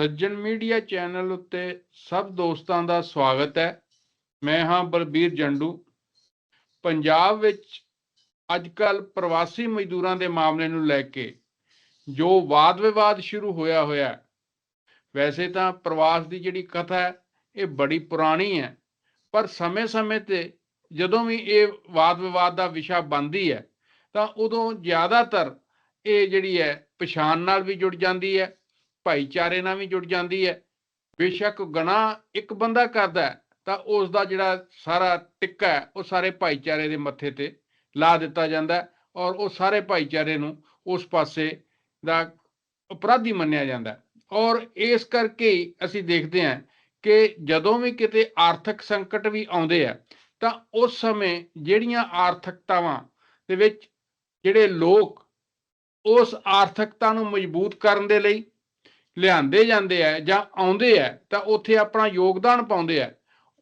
ਸੱਜਣ media channel ਉੱਤੇ ਸਭ ਦੋਸਤਾਂ ਦਾ ਸਵਾਗਤ ਹੈ। ਮੈਂ ਹਾਂ ਬਲਬੀਰ ਜੰਡੂ। ਪੰਜਾਬ ਵਿੱਚ ਅੱਜਕੱਲ ਪ੍ਰਵਾਸੀ ਮਜ਼ਦੂਰਾਂ ਦੇ ਮਾਮਲੇ ਨੂੰ ਲੈ ਕੇ ਜੋ ਵਾਦ ਵਿਵਾਦ ਸ਼ੁਰੂ ਹੋਇਆ ਹੋਇਆ ਵੈਸੇ ਤਾਂ ਪ੍ਰਵਾਸ ਦੀ ਜਿਹੜੀ ਕਥਾ ਹੈ, ਇਹ ਬੜੀ ਪੁਰਾਣੀ ਹੈ। ਪਰ ਸਮੇਂ-ਸਮੇਂ ਤੇ ਜਦੋਂ ਵੀ ਇਹ ਵਾਦ ਵਿਵਾਦ ਦਾ ਵਿਸ਼ਾ ਬਣਦੀ ਹੈ, ਤਾਂ ਉਦੋਂ ਜ਼ਿਆਦਾਤਰ ਇਹ ਜਿਹੜੀ ਹੈ, ਪਛਾਣ ਨਾਲ ਵੀ ਜੁੜ ਜਾਂਦੀ ਹੈ ਭਾਈਚਾਰੇ ਨਾਲ ਵੀ ਜੁੜ ਜਾਂਦੀ ਹੈ। ਬੇਸ਼ੱਕ ਗੁਨਾਹ ਇੱਕ ਬੰਦਾ ਕਰਦਾ ਤਾਂ ਉਸ ਦਾ ਜਿਹੜਾ ਸਾਰਾ ਟਿੱਕਾ ਹੈ, ਉਹ ਸਾਰੇ ਭਾਈਚਾਰੇ ਦੇ ਮੱਥੇ ਤੇ ਲਾ ਦਿੱਤਾ ਜਾਂਦਾ ਔਰ ਉਹ ਸਾਰੇ ਭਾਈਚਾਰੇ ਨੂੰ ਉਸ ਪਾਸੇ ਦਾ ਅਪਰਾਧੀ ਮੰਨਿਆ ਜਾਂਦਾ ਔਰ ਇਸ ਕਰਕੇ ਅਸੀਂ ਦੇਖਦੇ ਹਾਂ ਕਿ ਜਦੋਂ ਵੀ ਕਿਤੇ ਆਰਥਿਕ ਸੰਕਟ ਵੀ ਆਉਂਦੇ ਆ, ਤਾਂ ਉਸ ਸਮੇਂ ਜਿਹੜੀਆਂ ਆਰਥਿਕਤਾਵਾਂ ਦੇ ਵਿੱਚ ਜਿਹੜੇ ਲੋਕ ਉਸ ਆਰਥਿਕਤਾ ਨੂੰ ਮਜ਼ਬੂਤ ਕਰਨ ਦੇ ਲਈ ਲਿਆਂਦੇ ਜਾਂਦੇ ਆ ਜਾਂ ਆਉਂਦੇ ਆ, ਤਾਂ ਉੱਥੇ ਆਪਣਾ ਯੋਗਦਾਨ ਪਾਉਂਦੇ ਆ।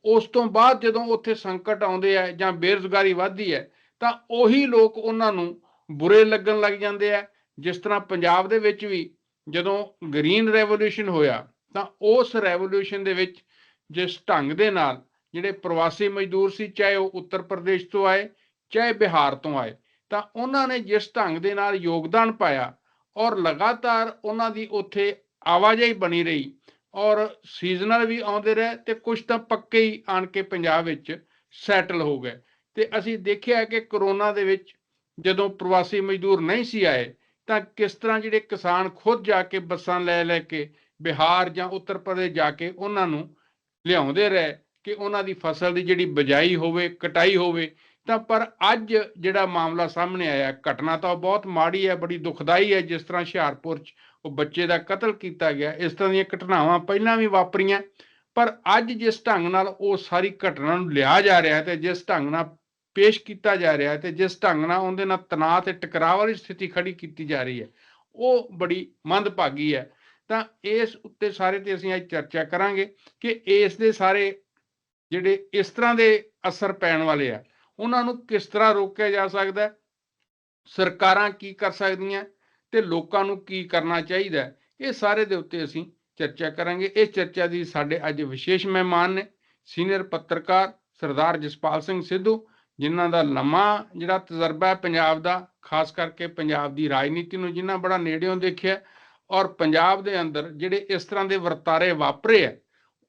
ਉਸ ਤੋਂ ਬਾਅਦ ਜਦੋਂ ਉੱਥੇ ਸੰਕਟ ਆਉਂਦੇ ਆ ਜਾਂ ਬੇਰੁਜ਼ਗਾਰੀ ਵੱਧਦੀ ਹੈ ਤਾਂ ਉਹੀ ਲੋਕ ਉਹਨਾਂ ਨੂੰ ਬੁਰੇ ਲੱਗਣ ਲੱਗ ਜਾਂਦੇ ਆ। ਜਿਸ ਤਰ੍ਹਾਂ ਪੰਜਾਬ ਦੇ ਵਿੱਚ ਵੀ ਜਦੋਂ ਗ੍ਰੀਨ ਰੈਵੋਲੂਸ਼ਨ ਹੋਇਆ, ਤਾਂ ਉਸ ਰੈਵੋਲੂਸ਼ਨ ਦੇ ਵਿੱਚ ਜਿਸ ਢੰਗ ਦੇ ਨਾਲ ਜਿਹੜੇ ਪ੍ਰਵਾਸੀ ਮਜ਼ਦੂਰ ਸੀ, ਚਾਹੇ ਉਹ ਉੱਤਰ ਪ੍ਰਦੇਸ਼ ਤੋਂ ਆਏ, ਚਾਹੇ ਬਿਹਾਰ ਤੋਂ ਆਏ, ਤਾਂ ਉਹਨਾਂ ਨੇ ਜਿਸ ਢੰਗ ਦੇ ਨਾਲ ਯੋਗਦਾਨ ਪਾਇਆ ਔਰ ਲਗਾਤਾਰ ਉਹਨਾਂ ਦੀ ਉੱਥੇ ਆਵਾਜਾਈ ਬਣੀ ਰਹੀ। ਔਰ ਸੀਜ਼ਨਲ ਵੀ ਆਉਂਦੇ ਰਹੇ ਤੇ ਕੁਝ ਤਾਂ ਪੱਕੇ ਹੀ ਆਣ ਕੇ ਪੰਜਾਬ ਵਿੱਚ ਸੈਟਲ ਹੋ ਗਏ। ਤੇ ਅਸੀਂ ਦੇਖਿਆ ਕਿ ਕਰੋਨਾ ਦੇ ਵਿੱਚ ਜਦੋਂ ਪ੍ਰਵਾਸੀ ਮਜ਼ਦੂਰ ਨਹੀਂ ਸੀ ਆਏ, ਤਾਂ ਕਿਸ ਤਰ੍ਹਾਂ ਜਿਹੜੇ ਕਿਸਾਨ ਖੁਦ ਜਾ ਕੇ ਬੱਸਾਂ ਲੈ ਲੈ ਕੇ ਬਿਹਾਰ ਜਾਂ ਉੱਤਰ ਪ੍ਰਦੇਸ਼ ਜਾ ਕੇ ਉਹਨਾਂ ਨੂੰ ਲਿਆਉਂਦੇ ਰਹੇ ਕਿ ਉਹਨਾਂ ਦੀ ਫਸਲ ਦੀ ਜਿਹੜੀ ਬਜਾਈ ਹੋਵੇ, ਕਟਾਈ ਹੋਵੇ ਤਾਂ ਪਰ ਅੱਜ ਜਿਹੜਾ ਮਾਮਲਾ ਸਾਹਮਣੇ ਆਇਆ, ਘਟਨਾ ਤਾਂ ਬਹੁਤ ਮਾੜੀ ਹੈ, ਬੜੀ ਦੁਖਦਾਈ ਹੈ, ਜਿਸ ਤਰ੍ਹਾਂ ਹੁਸ਼ਿਆਰਪੁਰ 'ਚ ਉਹ ਬੱਚੇ ਦਾ ਕਤਲ ਕੀਤਾ ਗਿਆ, ਇਸ ਤਰ੍ਹਾਂ ਦੀਆਂ ਘਟਨਾਵਾਂ ਪਹਿਲਾਂ ਵੀ ਵਾਪਰੀਆਂ, ਪਰ ਅੱਜ ਜਿਸ ਢੰਗ ਨਾਲ ਉਹ ਸਾਰੀ ਘਟਨਾ ਨੂੰ ਲਿਆ ਜਾ ਰਿਹਾ ਹੈ ਤੇ ਜਿਸ ਢੰਗ ਨਾਲ ਪੇਸ਼ ਕੀਤਾ ਜਾ ਰਿਹਾ ਹੈ ਤੇ ਜਿਸ ਢੰਗ ਨਾਲ ਉਹਦੇ ਨਾਲ ਤਣਾਅ ਤੇ ਟਕਰਾਅ ਵਾਲੀ ਸਥਿਤੀ ਖੜੀ ਕੀਤੀ ਜਾ ਰਹੀ ਹੈ, ਉਹ ਬੜੀ ਮੰਦਭਾਗੀ ਹੈ। ਤਾਂ ਇਸ ਉੱਤੇ ਸਾਰੇ ਤੇ ਅਸੀਂ ਅੱਜ ਚਰਚਾ ਕਰਾਂਗੇ ਕਿ ਇਸ ਦੇ ਸਾਰੇ ਜਿਹੜੇ ਇਸ ਤਰ੍ਹਾਂ ਦੇ ਅਸਰ ਪੈਣ ਵਾਲੇ ਆ ਉਹਨਾਂ ਨੂੰ ਕਿਸ ਤਰ੍ਹਾਂ ਰੋਕਿਆ ਜਾ ਸਕਦਾ ਹੈ? ਸਰਕਾਰਾਂ ਕੀ ਕਰ ਸਕਦੀਆਂ ਤੇ ਲੋਕਾਂ ਨੂੰ ਕੀ ਕਰਨਾ ਚਾਹੀਦਾ ਇਹ ਸਾਰੇ ਦੇ ਉੱਤੇ ਅਸੀਂ ਚਰਚਾ ਕਰਾਂਗੇ। ਇਹ ਚਰਚਾ ਦੀ ਸਾਡੇ ਅੱਜ ਵਿਸ਼ੇਸ਼ ਮਹਿਮਾਨ ਨੇ ਸੀਨੀਅਰ ਪੱਤਰਕਾਰ ਸਰਦਾਰ ਜਸਪਾਲ ਸਿੰਘ ਸਿੱਧੂ, ਜਿਨ੍ਹਾਂ ਦਾ ਲੰਮਾ ਜਿਹੜਾ ਤਜਰਬਾ ਹੈ ਪੰਜਾਬ ਦਾ, ਖਾਸ ਕਰਕੇ ਪੰਜਾਬ ਦੀ ਰਾਜਨੀਤੀ ਨੂੰ ਜਿਨ੍ਹਾਂ ਬੜਾ ਨੇੜਿਓਂ ਦੇਖਿਆ ਔਰ ਪੰਜਾਬ ਦੇ ਅੰਦਰ ਜਿਹੜੇ ਇਸ ਤਰ੍ਹਾਂ ਦੇ ਵਰਤਾਰੇ ਵਾਪਰੇ ਆ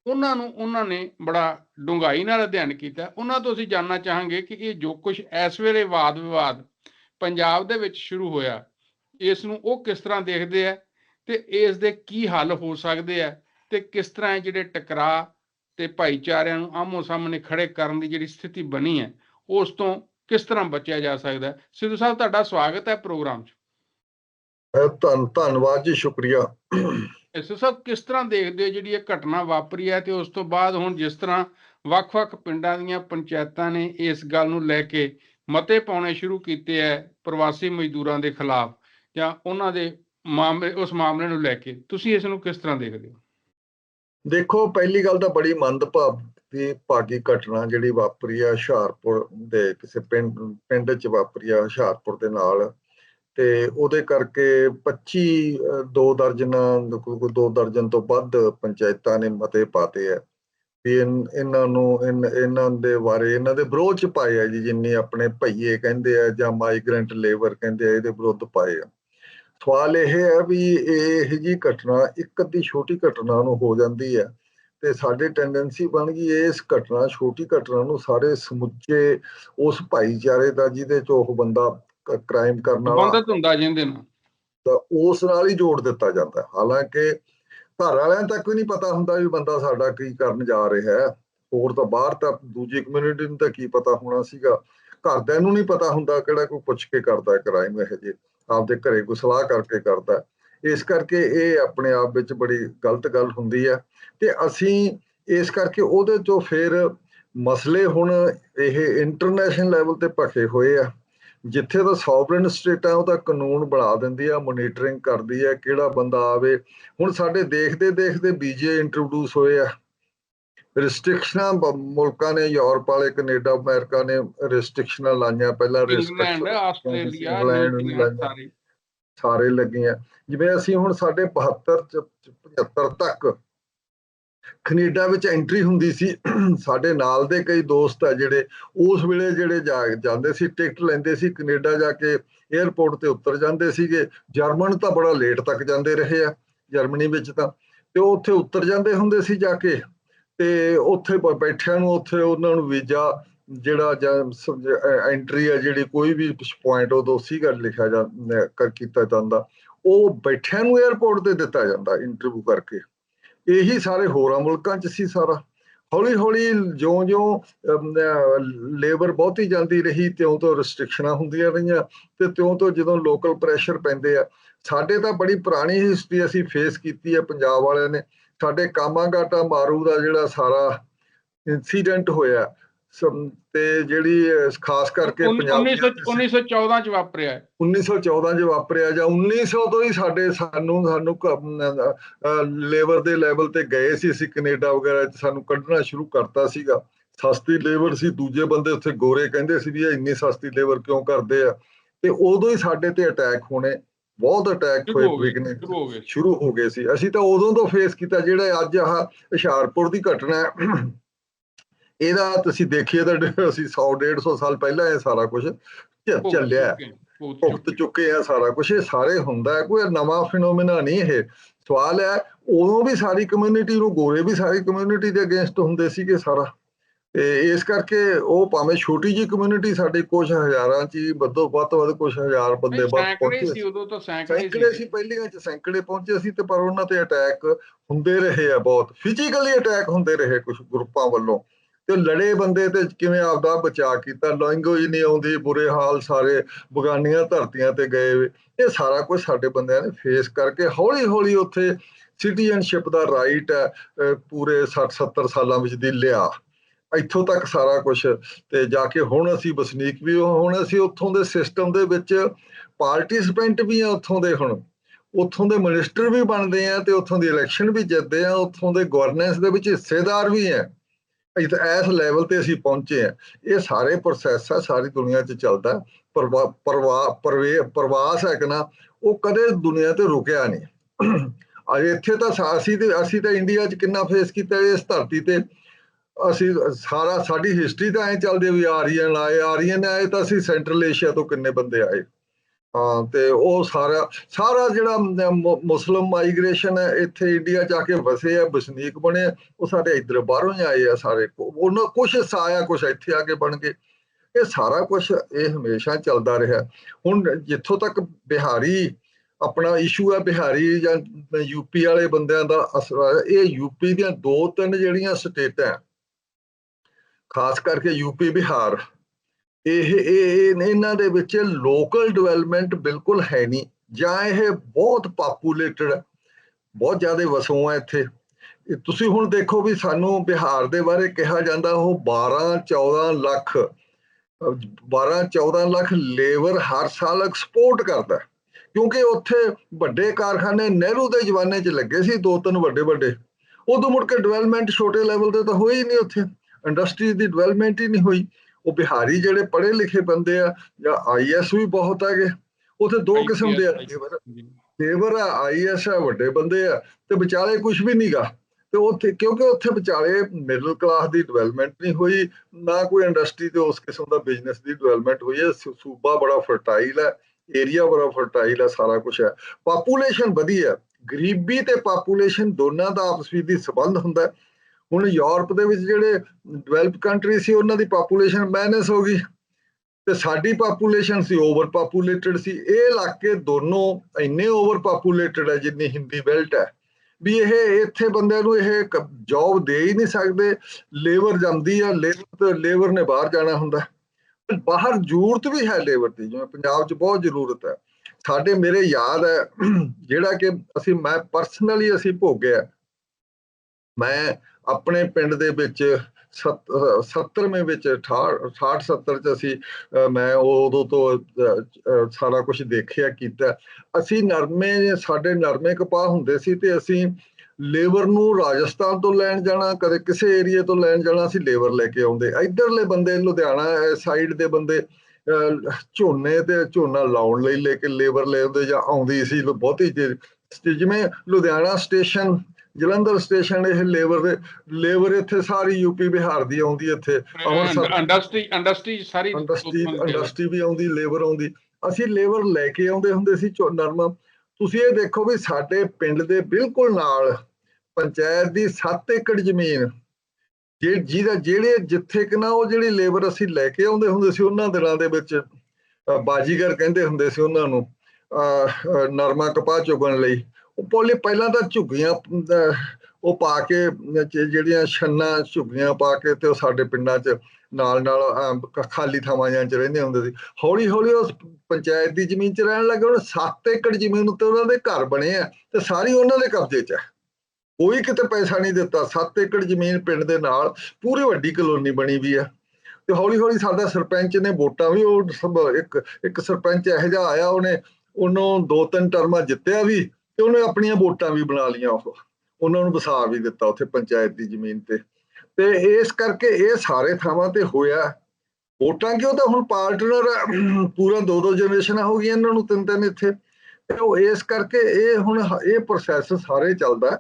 ਉਹਨਾਂ ਨੂੰ, ਉਹਨਾਂ ਨੇ ਬੜਾ ਡੂੰਘਾਈ ਨਾਲ ਅਧਿਐਨ ਕੀਤਾ। ਉਹਨਾਂ ਤੋਂ ਅਸੀਂ ਜਾਣਨਾ ਚਾਹਾਂਗੇ ਕਿ ਇਹ ਜੋ ਕੁਝ ਇਸ ਵੇਲੇ ਵਾਦ ਵਿਵਾਦ ਪੰਜਾਬ ਦੇ ਵਿੱਚ ਸ਼ੁਰੂ ਹੋਇਆ, ਇਸ ਨੂੰ ਉਹ ਕਿਸ ਤਰ੍ਹਾਂ ਦੇਖਦੇ ਆ ਤੇ ਇਸ ਦੇ ਕੀ ਹੱਲ ਹੋ ਸਕਦੇ ਆ ਤੇ ਕਿਸ ਤਰ੍ਹਾਂ ਜਿਹੜੇ ਟਕਰਾਅ ਤੇ ਭਾਈਚਾਰਿਆਂ ਨੂੰ ਆਮੋ ਸਾਹਮਣੇ ਖੜੇ ਕਰਨ ਦੀ ਜਿਹੜੀ ਸਥਿਤੀ ਬਣੀ ਹੈ, ਉਸ ਤੋਂ ਕਿਸ ਤਰ੍ਹਾਂ ਬਚਿਆ ਜਾ ਸਕਦਾ ਸਿੱਧੂ ਸਾਹਿਬ, ਤੁਹਾਡਾ ਸਵਾਗਤ ਹੈ ਪ੍ਰੋਗਰਾਮ 'ਚ। ਧੰਨ, ਧੰਨਵਾਦ ਜੀ, ਸ਼ੁਕਰੀਆ। ਸਿੱਧੂ ਸਾਹਿਬ ਕਿਸ ਤਰ੍ਹਾਂ ਦੇਖਦੇ ਹੋ ਜਿਹੜੀ ਇਹ ਘਟਨਾ ਵਾਪਰੀ ਹੈ ਤੇ ਉਸ ਤੋਂ ਬਾਅਦ ਹੁਣ ਜਿਸ ਤਰ੍ਹਾਂ ਵੱਖ-ਵੱਖ ਪਿੰਡਾਂ ਦੀਆਂ ਪੰਚਾਇਤਾਂ ਨੇ ਇਸ ਗੱਲ ਨੂੰ ਲੈ ਕੇ ਮਤੇ ਪਾਉਣੇ ਸ਼ੁਰੂ ਕੀਤੇ ਹੈ ਪ੍ਰਵਾਸੀ ਮਜ਼ਦੂਰਾਂ ਦੇ ਖਿਲਾਫ ਜਾਂ ਉਹਨਾਂ ਦੇ ਮਾਮਲੇ, ਉਸ ਮਾਮਲੇ ਨੂੰ ਲੈ ਕੇ। ਤੁਸੀਂ ਇਸ ਨੂੰ ਕਿਸ ਤਰ੍ਹਾਂ ਦੇਖਦੇ ਹੋ? ਦੇਖੋ, ਪਹਿਲੀ ਗੱਲ ਤਾਂ ਬੜੀ ਮੰਦਭਾਵ ਦੀ ਭਾਗੀ ਘਟਨਾ ਜਿਹੜੀ ਵਾਪਰੀ ਆ ਹੁਸ਼ਿਆਰਪੁਰ ਦੇ ਕਿਸੇ ਪਿੰਡ ਪਿੰਡ 'ਚ ਵਾਪਰੀ ਆ ਹੁਸ਼ਿਆਰਪੁਰ ਦੇ ਨਾਲ। ਤੇ ਉਹਦੇ ਕਰਕੇ 25 ਦੋ ਦਰਜਨਾਂ ਕੋਈ ਦੋ ਦਰਜਨ ਤੋਂ ਵੱਧ ਪੰਚਾਇਤਾਂ ਨੇ ਮਤੇ ਪਾਤੇ ਆ। ਵੀ ਇਹਨਾਂ ਨੂੰ ਇਹਨਾਂ ਦੇ ਬਾਰੇ, ਇਹਨਾਂ ਦੇ ਵਿਰੋਧ ਚ ਪਾਏ ਆ ਜੀ, ਜਿੰਨੇ ਆਪਣੇ ਭਈਏ ਕਹਿੰਦੇ ਆ ਜਾਂ ਮਾਈਗ੍ਰੈਂਟ ਲੇਬਰ ਕਹਿੰਦੇ ਆ, ਇਹਦੇ ਵਿਰੁੱਧ ਪਾਏ ਆ। ਸਵਾਲ ਇਹ ਹੈ ਵੀ ਇਹ ਜੀ ਘਟਨਾ, ਇੱਕ ਅੱਧੀ ਛੋਟੀ ਘਟਨਾ ਨੂੰ ਹੋ ਜਾਂਦੀ ਹੈ ਤੇ ਸਾਡੇ ਟੈਂਡੈਂਸੀ ਬਣ ਗਈ ਇਸ ਘਟਨਾ, ਛੋਟੀ ਘਟਨਾ ਨੂੰ ਸਾਰੇ ਸਮੁੱਚੇ ਉਸ ਭਾਈਚਾਰੇ ਦਾ ਜਿਹਦੇ ਚ ਉਹ ਬੰਦਾ ਕ੍ਰਾਈਮ ਕਰਨ ਵਾਲਾ। ਬੰਦਤ ਹੁੰਦਾ ਜਿੰਦੇ ਨਾਲ। ਤਾਂ ਉਸ ਨਾਲ ਹੀ ਜੋੜ ਦਿੱਤਾ ਜਾਂਦਾ। ਹਾਲਾਂਕਿ ਘਰ ਵਾਲਿਆਂ ਤੱਕ ਵੀ ਨਹੀਂ ਪਤਾ ਹੁੰਦਾ ਵੀ ਬੰਦਾ ਸਾਡਾ ਕੀ ਕਰਨ ਜਾ ਰਿਹਾ ਹੈ। ਹੋਰ ਤਾਂ ਬਾਹਰ ਤਾਂ ਦੂਜੀ ਕਮਿਊਨਿਟੀ ਨੂੰ ਤਾਂ ਕੀ ਪਤਾ ਹੋਣਾ ਸੀਗਾ। ਘਰਦਿਆਂ ਨੂੰ ਨਹੀਂ ਪਤਾ ਹੁੰਦਾ ਕਿਹੜਾ ਕੋਈ ਪੁੱਛ ਕੇ ਕਰਦਾ ਕ੍ਰਾਈਮ ਇਹ ਜੇ ਆਪਦੇ ਘਰੇ ਕੋਈ ਸਲਾਹ ਕਰਕੇ ਕਰਦਾ। ਇਸ ਕਰਕੇ ਇਹ ਆਪਣੇ ਆਪ ਵਿੱਚ ਬੜੀ ਗਲਤ ਗੱਲ ਹੁੰਦੀ ਹੈ। ਤੇ ਅਸੀਂ ਇਸ ਕਰਕੇ ਉਹਦੇ ਤੋਂ ਫਿਰ ਮਸਲੇ ਹੁਣ ਇਹ ਇੰਟਰਨੈਸ਼ਨਲ ਲੈਵਲ ਤੇ ਭਖੇ ਹੋਏ ਆ। ਜਿੱਥੇ ਤਾਂ ਸੌਵਰਨ ਸਟੇਟਾਂ ਉਹ ਤਾਂ ਕਾਨੂੰਨ ਬਣਾ ਦਿੰਦੀ ਆ ਮੋਨੀਟਰਿੰਗ ਕਰਦੀ ਆ ਕਿਹੜਾ ਬੰਦਾ ਆਵੇ। ਹੁਣ ਸਾਡੇ ਦੇਖਦੇ ਦੇਖਦੇ ਬੀਜੇ ਇੰਟਰੋਡਿਊਸ ਹੋਏ ਆ। ਰਿਸਟ੍ਰਿਕਸ਼ਨਾਂ ਮੁਲਕਾਂ ਨੇ ਯੂਰਪ ਵਾਲੇ ਕੈਨੇਡਾ ਅਮਰੀਕਾ ਨੇ ਰਿਸਟ੍ਰਿਕਸ਼ਨਾਂ ਲਾਈਆਂ। ਪਹਿਲਾਂ ਆਸਟ੍ਰੇਲੀਆ ਇੰਗਲੈਂਡ। ਸਾਰੇ। ਸਾਰੇ ਲੱਗੇ ਆ ਜਿਵੇਂ ਅਸੀਂ ਹੁਣ ਸਾਡੇ 72 ਚ 75 ਤੱਕ ਕੈਨੇਡਾ ਵਿੱਚ ਐਂਟਰੀ ਹੁੰਦੀ ਸੀ। ਸਾਡੇ ਨਾਲ ਦੇ ਕਈ ਦੋਸਤ ਆ ਜਿਹੜੇ, ਉਸ ਵੇਲੇ ਜਿਹੜੇ ਜਾ ਜਾਂਦੇ ਸੀ, ਟਿਕਟ ਲੈਂਦੇ ਸੀ, ਕੈਨੇਡਾ ਜਾ ਕੇ 에ਅਰਪੋਰਟ ਤੇ ਉਤਰ ਜਾਂਦੇ ਸੀਗੇ। ਜਰਮਨ ਤਾਂ ਬੜਾ ਲੇਟ ਤੱਕ ਜਾਂਦੇ ਰਹੇ ਆ, ਜਰਮਨੀ ਵਿੱਚ ਤਾਂ। ਤੇ ਉਹ ਉੱਥੇ ਉਤਰ ਜਾਂਦੇ ਹੁੰਦੇ ਸੀ ਜਾ ਕੇ। ਤੇ ਉੱਥੇ ਬੈਠਿਆਂ ਨੂੰ ਉੱਥੇ ਉਹਨਾਂ ਨੂੰ ਵੀਜ਼ਾ ਜਿਹੜਾ ਜਾਂ ਐਂਟਰੀ ਆ ਜਿਹੜੀ ਕੋਈ ਵੀ ਪੁਆਇੰਟ ਉਦੋਂ ਸੀਗਾ ਲਿਖਿਆ ਜਾਂ ਕਰ ਕੀਤਾ ਜਾਂਦਾ। ਉਹ ਬੈਠਿਆਂ ਨੂੰ 에ਅਰਪੋਰਟ ਤੇ ਦਿੱਤਾ ਜਾਂਦਾ, ਇੰਟਰਵਿਊ ਕਰਕੇ। ਇਹੀ ਸਾਰੇ ਹੋਰਾਂ ਮੁਲਕਾਂ 'ਚ ਸੀ ਸਾਰਾ। ਹੌਲੀ ਹੌਲੀ ਜਿਉਂ-ਜਿਉਂ ਲੇਬਰ ਬਹੁਤੀ ਜਾਂਦੀ ਰਹੀ, ਤਿਉਂ ਤੋਂ ਰੈਸਟ੍ਰਿਕਸ਼ਨਾਂ ਹੁੰਦੀਆਂ ਰਹੀਆਂ ਤੇ ਤਿਉਂ ਤੋਂ ਜਦੋਂ ਲੋਕਲ ਪ੍ਰੈਸ਼ਰ ਪੈਂਦੇ ਆ, ਸਾਡੇ ਤਾਂ ਬੜੀ ਪੁਰਾਣੀ ਹਿਸਟਰੀ ਅਸੀਂ ਫੇਸ ਕੀਤੀ ਹੈ ਪੰਜਾਬ ਵਾਲਿਆਂ ਨੇ। ਸਾਡੇ ਕਾਮਾਗਾਟਾ ਮਾਰੂ ਦਾ ਜਿਹੜਾ ਸਾਰਾ ਇਨਸੀਡੈਂਟ ਹੋਇਆ ਤੇ ਜਿਹੜੀ ਖਾਸ ਕਰਕੇ ਪੰਜਾਬ 1900 1914 ਚ ਵਾਪਰਿਆ ਹੈ। 1914 ਚ ਵਾਪਰਿਆ ਜਾਂ 1900 ਤੋਂ ਹੀ ਸਾਡੇ ਸਾਨੂੰ ਸਾਨੂੰ ਲੇਬਰ ਦੇ ਲੈਵਲ ਤੇ ਗਏ ਸੀ ਅਸੀਂ ਕੈਨੇਡਾ ਵਗੈਰਾ ਚ ਸਾਨੂੰ ਕੱਢਣਾ ਸ਼ੁਰੂ ਕਰਤਾ ਸੀਗਾ। ਸਸਤੀ ਲੇਬਰ ਸੀ ਦੂਜੇ ਬੰਦੇ ਉੱਥੇ ਗੋਰੇ ਕਹਿੰਦੇ ਸੀ ਵੀ ਇਹ ਇੰਨੀ ਸਸਤੀ ਲੇਬਰ ਕਿਉਂ ਕਰਦੇ ਆ? ਤੇ ਉਦੋਂ ਹੀ ਸਾਡੇ ਤੇ ਅਟੈਕ ਹੋਣੇ ਬਹੁਤ ਅਟੈਕ ਹੋਏ ਵਿਕਨੇ ਸ਼ੁਰੂ ਹੋ ਗਏ। ਸੀ। ਅਸੀਂ ਤਾਂ ਉਦੋਂ ਤੋਂ ਫੇਸ ਕੀਤਾ ਜਿਹੜਾ ਅੱਜ ਆਹ ਹੁਸ਼ਿਆਰਪੁਰ ਦੀ ਘਟਨਾ ਹੈ ਇਹਦਾ ਤੁਸੀਂ ਦੇਖੀਏ ਤਾਂ ਅਸੀਂ 100 150 ਸਾਲ ਪਹਿਲਾਂ ਇਹ ਸਾਰਾ ਕੁਝ ਚੱਲਿਆ। ਭੁਗਤ ਚੁੱਕੇ। ਆ। ਸਾਰਾ ਕੁਝ ਇਹ ਸਾਰੇ ਹੁੰਦਾ ਕੋਈ ਨਵਾਂ ਫਿਨੋਮੇਨਾ ਨਹੀਂ ਇਹ। ਸਵਾਲ ਹੈ ਉਦੋਂ ਵੀ ਸਾਰੀ ਕਮਿਊਨਿਟੀ ਨੂੰ ਗੋਰੇ ਵੀ ਸਾਰੀ ਕਮਿਊਨਿਟੀ ਦੇ ਅਗੇਂਸਟ ਹੁੰਦੇ ਸੀਗੇ ਸਾਰਾ। ਤੇ ਇਸ ਕਰਕੇ ਉਹ ਭਾਵੇਂ ਛੋਟੀ ਜੀ ਕਮਿਊਨਿਟੀ ਸਾਡੇ ਕੁਝ ਹਜ਼ਾਰਾਂ ਚ ਵੱਧੋ ਵੱਧ ਵੱਧ ਕੁਝ ਹਜ਼ਾਰ ਬੰਦੇ ਸੈਂਕੜੇ ਪਹੁੰਚੇ ਸੀ ਉਦੋਂ ਤਾਂ ਸੈਂਕੜੇ ਸੈਂਕੜੇ ਸੀ ਸੀ ਪਹਿਲੀਆਂ ਚ ਸੈਂਕੜੇ ਪਹੁੰਚੇ ਸੀ ਤੇ ਪਰ ਉਹਨਾਂ ਤੇ ਅਟੈਕ ਹੁੰਦੇ ਰਹੇ ਆ ਬਹੁਤ। ਫਿਜ਼ੀਕਲੀ ਅਟੈਕ ਹੁੰਦੇ ਰਹੇ ਕੁਝ ਗਰੁੱਪਾਂ ਵੱਲੋਂ। ਤੇ ਲੜੇ ਬੰਦੇ ਤੇ ਕਿਵੇਂ ਆਪਦਾ ਬਚਾਅ ਕੀਤਾ? ਲੈਂਗੁਏਜ ਨਹੀਂ ਆਉਂਦੀ, ਬੁਰੇ ਹਾਲ ਸਾਰੇ ਬਗਾਨੀਆਂ ਧਰਤੀਆਂ ਤੇ ਗਏ ਵੇ। ਇਹ ਸਾਰਾ ਕੁਝ ਸਾਡੇ ਬੰਦਿਆਂ ਨੇ ਫੇਸ ਕਰਕੇ ਹੌਲੀ ਹੌਲੀ ਉੱਥੇ ਸਿਟੀਜ਼ਨਸ਼ਿਪ ਦਾ ਰਾਈਟ ਹੈ ਪੂਰੇ 60 70 ਸਾਲਾਂ ਵਿੱਚ ਦੀ ਲਿਆ। ਇੱਥੋਂ ਤੱਕ ਸਾਰਾ ਕੁਝ ਤੇ ਜਾ ਕੇ ਹੁਣ ਅਸੀਂ ਵਸਨੀਕ ਵੀ ਹੁਣ ਅਸੀਂ ਉੱਥੋਂ ਦੇ ਸਿਸਟਮ ਦੇ ਵਿੱਚ ਪਾਰਟਿਸਪੈਂਟ ਵੀ ਆ ਉੱਥੋਂ ਦੇ ਹੁਣ। ਉੱਥੋਂ ਦੇ ਮਿਨਿਸਟਰ ਵੀ ਬਣਦੇ ਆ ਤੇ ਉੱਥੋਂ ਦੀ ਇਲੈਕਸ਼ਨ ਵੀ ਜਿੱਤਦੇ ਆ ਉੱਥੋਂ ਦੇ ਗਵਰਨੈਂਸ ਦੇ ਵਿੱਚ ਹਿੱਸੇਦਾਰ ਵੀ ਆ ਇਸ ਇਸ ਲੈਵਲ ਤੇ ਅਸੀਂ ਪਹੁੰਚੇ ਆ ਇਹ ਸਾਰੇ ਪ੍ਰੋਸੈਸ ਆ, ਸਾਰੀ ਦੁਨੀਆ 'ਚ ਚੱਲਦਾ। ਪਰਵਾ ਪਰਵਾ, ਪਰਵੇ, ਪ੍ਰਵਾਸ ਹੈ ਕਿ ਨਾ, ਉਹ ਕਦੇ ਦੁਨੀਆ ਤੇ ਰੁਕਿਆ ਨਹੀਂ। ਅਜੇ ਇੱਥੇ ਤਾਂ ਅਸੀਂ ਤੇ, ਅਸੀਂ ਤਾਂ ਇੰਡੀਆ 'ਚ ਕਿੰਨਾ ਫੇਸ ਕੀਤਾ ਇਸ ਧਰਤੀ ਤੇ। ਅਸੀਂ ਸਾਰਾ, ਸਾਡੀ ਹਿਸਟਰੀ ਤਾਂ ਐ ਚੱਲਦੀ ਵੀ ਆਰੀਅਨ ਆਏ ਆਰੀਅਨ ਆਏ ਤਾਂ ਅਸੀਂ ਸੈਂਟਰਲ ਏਸ਼ੀਆ ਤੋਂ ਕਿੰਨੇ ਬੰਦੇ ਆਏ। ਹਾਂ ਤੇ ਉਹ ਸਾਰਾ ਸਾਰਾ ਜਿਹੜਾ ਮ- ਮੁਸਲਮ ਮਾਈਗ੍ਰੇਸ਼ਨ ਹੈ ਇੱਥੇ ਇੰਡੀਆ ਚ ਆ ਕੇ ਵਸੇ ਆ ਵਸਨੀਕ ਬਣੇ ਉਹ ਸਾਡੇ ਇੱਧਰ ਬਾਹਰੋਂ ਹੀ ਆਏ ਆ ਸਾਰੇ ਉਹਨਾਂ ਕੁਝ ਆਇਆ ਕੁਝ ਇੱਥੇ ਆ ਕੇ ਬਣ ਗਏ। ਇਹ ਸਾਰਾ ਕੁਝ ਇਹ ਹਮੇਸ਼ਾ ਚੱਲਦਾ ਰਿਹਾ। ਹੁਣ ਜਿੱਥੋਂ ਤੱਕ ਬਿਹਾਰੀ ਆਪਣਾ ਇਸ਼ੂ ਹੈ ਬਿਹਾਰੀ ਜਾਂ ਯੂਪੀ ਵਾਲੇ ਬੰਦਿਆਂ ਦਾ ਅਸਰ ਆ, ਇਹ ਯੂਪੀ ਦੀਆਂ ਦੋ ਤਿੰਨ ਜਿਹੜੀਆਂ ਸਟੇਟਾਂ ਖਾਸ ਕਰਕੇ ਯੂਪੀ ਬਿਹਾਰ ਇਹ ਇਹ ਇਹਨਾਂ ਦੇ ਵਿੱਚ ਲੋਕਲ ਡਿਵੈਲਪਮੈਂਟ ਬਿਲਕੁਲ ਹੈ ਨਹੀਂ। ਜਾਂ ਇਹ ਬਹੁਤ ਪਾਪੂਲੇਟਡ ਹੈ ਬਹੁਤ ਜ਼ਿਆਦਾ ਵਸੋਂ ਹੈ ਇੱਥੇ। ਤੁਸੀਂ ਹੁਣ ਦੇਖੋ ਵੀ ਸਾਨੂੰ ਬਿਹਾਰ ਦੇ ਬਾਰੇ ਕਿਹਾ ਜਾਂਦਾ, ਉਹ 12 14 ਲੱਖ 12 14 ਲੱਖ ਲੇਬਰ ਹਰ ਸਾਲ ਐਕਸਪੋਰਟ ਕਰਦਾ ਕਿਉਂਕਿ ਉੱਥੇ ਵੱਡੇ ਕਾਰਖਾਨੇ ਨਹਿਰੂ ਦੇ ਜਵਾਨੇ 'ਚ ਲੱਗੇ ਸੀ, ਦੋ ਤਿੰਨ ਵੱਡੇ ਵੱਡੇ। ਉਦੋਂ ਮੁੜ ਕੇ ਡਿਵੈਲਪਮੈਂਟ ਛੋਟੇ ਲੈਵਲ ਤੇ ਤਾਂ ਹੋਈ ਨਹੀਂ ਉੱਥੇ। ਇੰਡਸਟਰੀ ਦੀ ਡਿਵੈਲਪਮੈਂਟ ਹੀ ਨਹੀਂ ਹੋਈ। ਉਹ ਬਿਹਾਰੀ ਜਿਹੜੇ ਪੜ੍ਹੇ ਲਿਖੇ ਬੰਦੇ ਆ ਜਾਂ ਆਈਐਸ ਵੀ ਬਹੁਤ ਹੈਗੇ ਉੱਥੇ ਦੋ ਕਿਸਮ ਦੇ ਆ। ਲੇਬਰ ਆ ਆਈਐਸ ਆ ਵੱਡੇ ਬੰਦੇ ਆ ਤੇ ਵਿਚਾਲੇ ਕੁਝ ਵੀ ਨਹੀਂਗਾ ਤੇ ਉੱਥੇ ਕਿਉਂਕਿ ਉੱਥੇ ਵਿਚਾਲੇ ਮਿਡਲ ਕਲਾਸ ਦੀ ਡਿਵੈਲਪਮੈਂਟ ਨਹੀਂ ਹੋਈ ਨਾ ਕੋਈ ਇੰਡਸਟਰੀ ਤੇ ਉਸ ਕਿਸਮ ਦਾ ਬਿਜ਼ਨਸ ਦੀ ਡਿਵੈਲਪਮੈਂਟ ਹੋਈ ਹੈ। ਸੂਬਾ ਬੜਾ ਫਰਟਾਈਲ ਹੈ ਏਰੀਆ ਬੜਾ ਫਰਟਾਈਲ ਹੈ ਸਾਰਾ ਕੁਝ ਹੈ। ਪਾਪੂਲੇਸ਼ਨ ਵਧੀ ਹੈ। ਗਰੀਬੀ ਤੇ ਪਾਪੂਲੇਸ਼ਨ ਦੋਨਾਂ ਦਾ ਆਪਸ ਵਿੱਚ ਦੀ ਸੰਬੰਧ ਹੁੰਦਾ ਹੈ। ਹੁਣ ਯੂਰਪ ਦੇ ਵਿੱਚ ਜਿਹੜੇ ਡਿਵੈਲਪ ਕੰਟਰੀ ਸੀ, ਉਹਨਾਂ ਦੀ ਪਾਪੂਲੇਸ਼ਨ ਮਾਈਨਸ ਹੋ ਗਈ। ਤੇ ਸਾਡੀ ਪਾਪੂਲੇਸ਼ਨ ਸੀ ਓਵਰ ਪਾਪੂਲੇਟਡ ਸੀ। ਇਹ ਇਲਾਕੇ ਦੋਨੋਂ ਇੰਨੇ ਓਵਰ ਪਾਪੂਲੇਟਡ ਹੈ, ਜਿੰਨੀ ਹਿੰਦੀ ਬੈਲਟ ਹੈ। ਵੀ ਇਹ, ਇੱਥੇ ਬੰਦਿਆਂ ਨੂੰ ਇਹ ਜੌਬ ਦੇ ਹੀ ਨਹੀਂ ਸਕਦੇ। ਲੇਬਰ ਜਾਂਦੀ ਆ ਲੇਬਰ ਲੇਬਰ ਨੇ ਬਾਹਰ ਜਾਣਾ ਹੁੰਦਾ। ਬਾਹਰ ਜ਼ਰੂਰਤ ਵੀ ਹੈ ਲੇਬਰ ਦੀ, ਜਿਵੇਂ ਪੰਜਾਬ 'ਚ ਬਹੁਤ ਜ਼ਰੂਰਤ ਹੈ। ਸਾਡੇ, ਮੇਰੇ ਯਾਦ ਹੈ, ਜਿਹੜਾ ਕਿ ਅਸੀਂ, ਮੈਂ ਪਰਸਨਲੀ ਅਸੀਂ ਭੋਗਿਆ। ਮੈਂ ਆਪਣੇ ਪਿੰਡ ਦੇ ਵਿੱਚ 70ਵੇਂ ਵਿੱਚ 68 70 ਚ ਅਸੀਂ ਮੈਂ ਉਦੋਂ ਤੋਂ ਸਾਰਾ ਕੁਝ ਦੇਖਿਆ ਕੀਤਾ। ਅਸੀਂ ਨਰਮੇ ਸਾਡੇ ਨਰਮੇ ਕਪਾਹ ਹੁੰਦੇ ਸੀ ਤੇ ਅਸੀਂ ਲੇਬਰ ਨੂੰ ਰਾਜਸਥਾਨ ਤੋਂ ਲੈਣ ਜਾਣਾ ਕਦੇ ਕਿਸੇ ਏਰੀਏ ਤੋਂ ਲੈਣ ਜਾਣਾ ਅਸੀਂ ਲੇਬਰ ਲੈ ਕੇ ਆਉਂਦੇ। ਇਧਰਲੇ ਬੰਦੇ ਲੁਧਿਆਣਾ ਸਾਈਡ ਦੇ ਬੰਦੇ ਅਹ, ਝੋਨੇ ਤੇ ਝੋਨਾ ਲਾਉਣ ਲਈ ਲੈ ਕੇ ਲੇਬਰ ਲੈ ਆਉਂਦੇ ਜਾਂ ਆਉਂਦੀ ਸੀ ਬਹੁਤੀ ਚਿਰ ਜਿਵੇਂ ਲੁਧਿਆਣਾ ਸਟੇਸ਼ਨ ਜਲੰਧਰ ਸਟੇਸ਼ਨ ਇਹ ਲੇਬਰ ਦੇ ਲੇਬਰ ਇੱਥੇ ਸਾਰੀ ਯੂਪੀ ਬਿਹਾਰ ਦੀ ਆਉਂਦੀ ਇੱਥੇ ਇੰਡਸਟਰੀ ਇੰਡਸਟਰੀ ਸਾਰੀ ਇੰਡਸਟਰੀ ਵੀ ਆਉਂਦੀ ਲੇਬਰ ਆਉਂਦੀ। ਅਸੀਂ ਲੇਬਰ ਲੈ ਕੇ ਆਉਂਦੇ ਹੁੰਦੇ ਸੀ ਨਰਮਾ। ਤੁਸੀਂ ਇਹ ਦੇਖੋ ਵੀ ਸਾਡੇ ਪਿੰਡ ਦੇ ਬਿਲਕੁਲ ਨਾਲ ਪੰਚਾਇਤ ਦੀ 7 ਏਕੜ ਜ਼ਮੀਨ ਜੇ ਜਿਹਦਾ ਜਿਹੜੇ ਜਿੱਥੇ ਕਿ ਨਾ ਉਹ ਜਿਹੜੀ ਲੇਬਰ ਅਸੀਂ ਲੈ ਕੇ ਆਉਂਦੇ ਹੁੰਦੇ ਸੀ ਉਹਨਾਂ ਦਿਨਾਂ ਦੇ ਵਿੱਚ ਬਾਜੀਗਰ ਕਹਿੰਦੇ ਹੁੰਦੇ ਸੀ ਉਹਨਾਂ ਨੂੰ ਨਰਮਾ ਕਪਾਹ ਚੁਗਣ ਲਈ। ਉਹ ਪੋਲੇ ਪਹਿਲਾਂ ਤਾਂ ਝੁੱਗੀਆਂ ਉਹ ਪਾ ਕੇ ਜਿਹੜੀਆਂ ਛੰਨਾ ਝੁੱਗੀਆਂ ਪਾ ਕੇ ਤੇ ਉਹ ਸਾਡੇ ਪਿੰਡਾਂ 'ਚ ਨਾਲ ਨਾਲ ਖਾਲੀ ਥਾਵਾਂ ਜਾਂ 'ਚ ਰਹਿੰਦੇ ਹੁੰਦੇ ਸੀ। ਹੌਲੀ ਹੌਲੀ ਉਸ ਪੰਚਾਇਤ ਦੀ ਜ਼ਮੀਨ 'ਚ ਰਹਿਣ ਲੱਗੇ ਹੁਣ 7 ਏਕੜ ਜ਼ਮੀਨ ਉੱਤੇ ਉਹਨਾਂ ਦੇ ਘਰ ਬਣੇ ਆ ਤੇ ਸਾਰੀ ਉਹਨਾਂ ਦੇ ਕਬਜ਼ੇ 'ਚ ਹੈ ਕੋਈ ਕਿਤੇ ਪੈਸਾ ਨਹੀਂ ਦਿੱਤਾ 7 ਏਕੜ ਜ਼ਮੀਨ ਪਿੰਡ ਦੇ ਨਾਲ ਪੂਰੀ ਵੱਡੀ ਕਲੋਨੀ ਬਣੀ ਵੀ ਆ। ਤੇ ਹੌਲੀ ਹੌਲੀ ਸਾਡਾ ਸਰਪੰਚ ਨੇ ਵੋਟਾਂ ਵੀ, ਉਹ ਇੱਕ ਇੱਕ ਸਰਪੰਚ ਇਹੋ ਜਿਹਾ ਆਇਆ, ਉਹਨੇ ਉਹਨੂੰ ਦੋ ਤਿੰਨ ਟਰਮਾਂ ਜਿੱਤਿਆ ਵੀ। ਤੇ ਉਹਨੇ ਆਪਣੀਆਂ ਵੋਟਾਂ ਵੀ ਬਣਾ ਲੀਆਂ ਉਹ। ਉਹਨਾਂ ਨੂੰ ਵਸਾ ਵੀ ਦਿੱਤਾ ਉੱਥੇ ਪੰਚਾਇਤ ਦੀ ਜ਼ਮੀਨ ਤੇ। ਤੇ ਇਸ ਕਰਕੇ ਇਹ ਸਾਰੇ ਥਾਵਾਂ ਤੇ ਹੋਇਆ। ਵੋਟਾਂ ਕਿਉਂ ਤਾਂ ਹੁਣ ਪਾਰਟਨਰ ਪੂਰਾ ਦੋ ਦੋ ਜਨਰੇਸ਼ਨਾਂ ਹੋ ਗਈਆਂ ਇਹਨਾਂ ਨੂੰ ਤਿੰਨ ਤਿੰਨ ਇੱਥੇ। ਤੇ ਉਹ ਇਸ ਕਰਕੇ ਇਹ ਹੁਣ ਇਹ ਪ੍ਰੋਸੈਸ ਸਾਰੇ ਚੱਲਦਾ।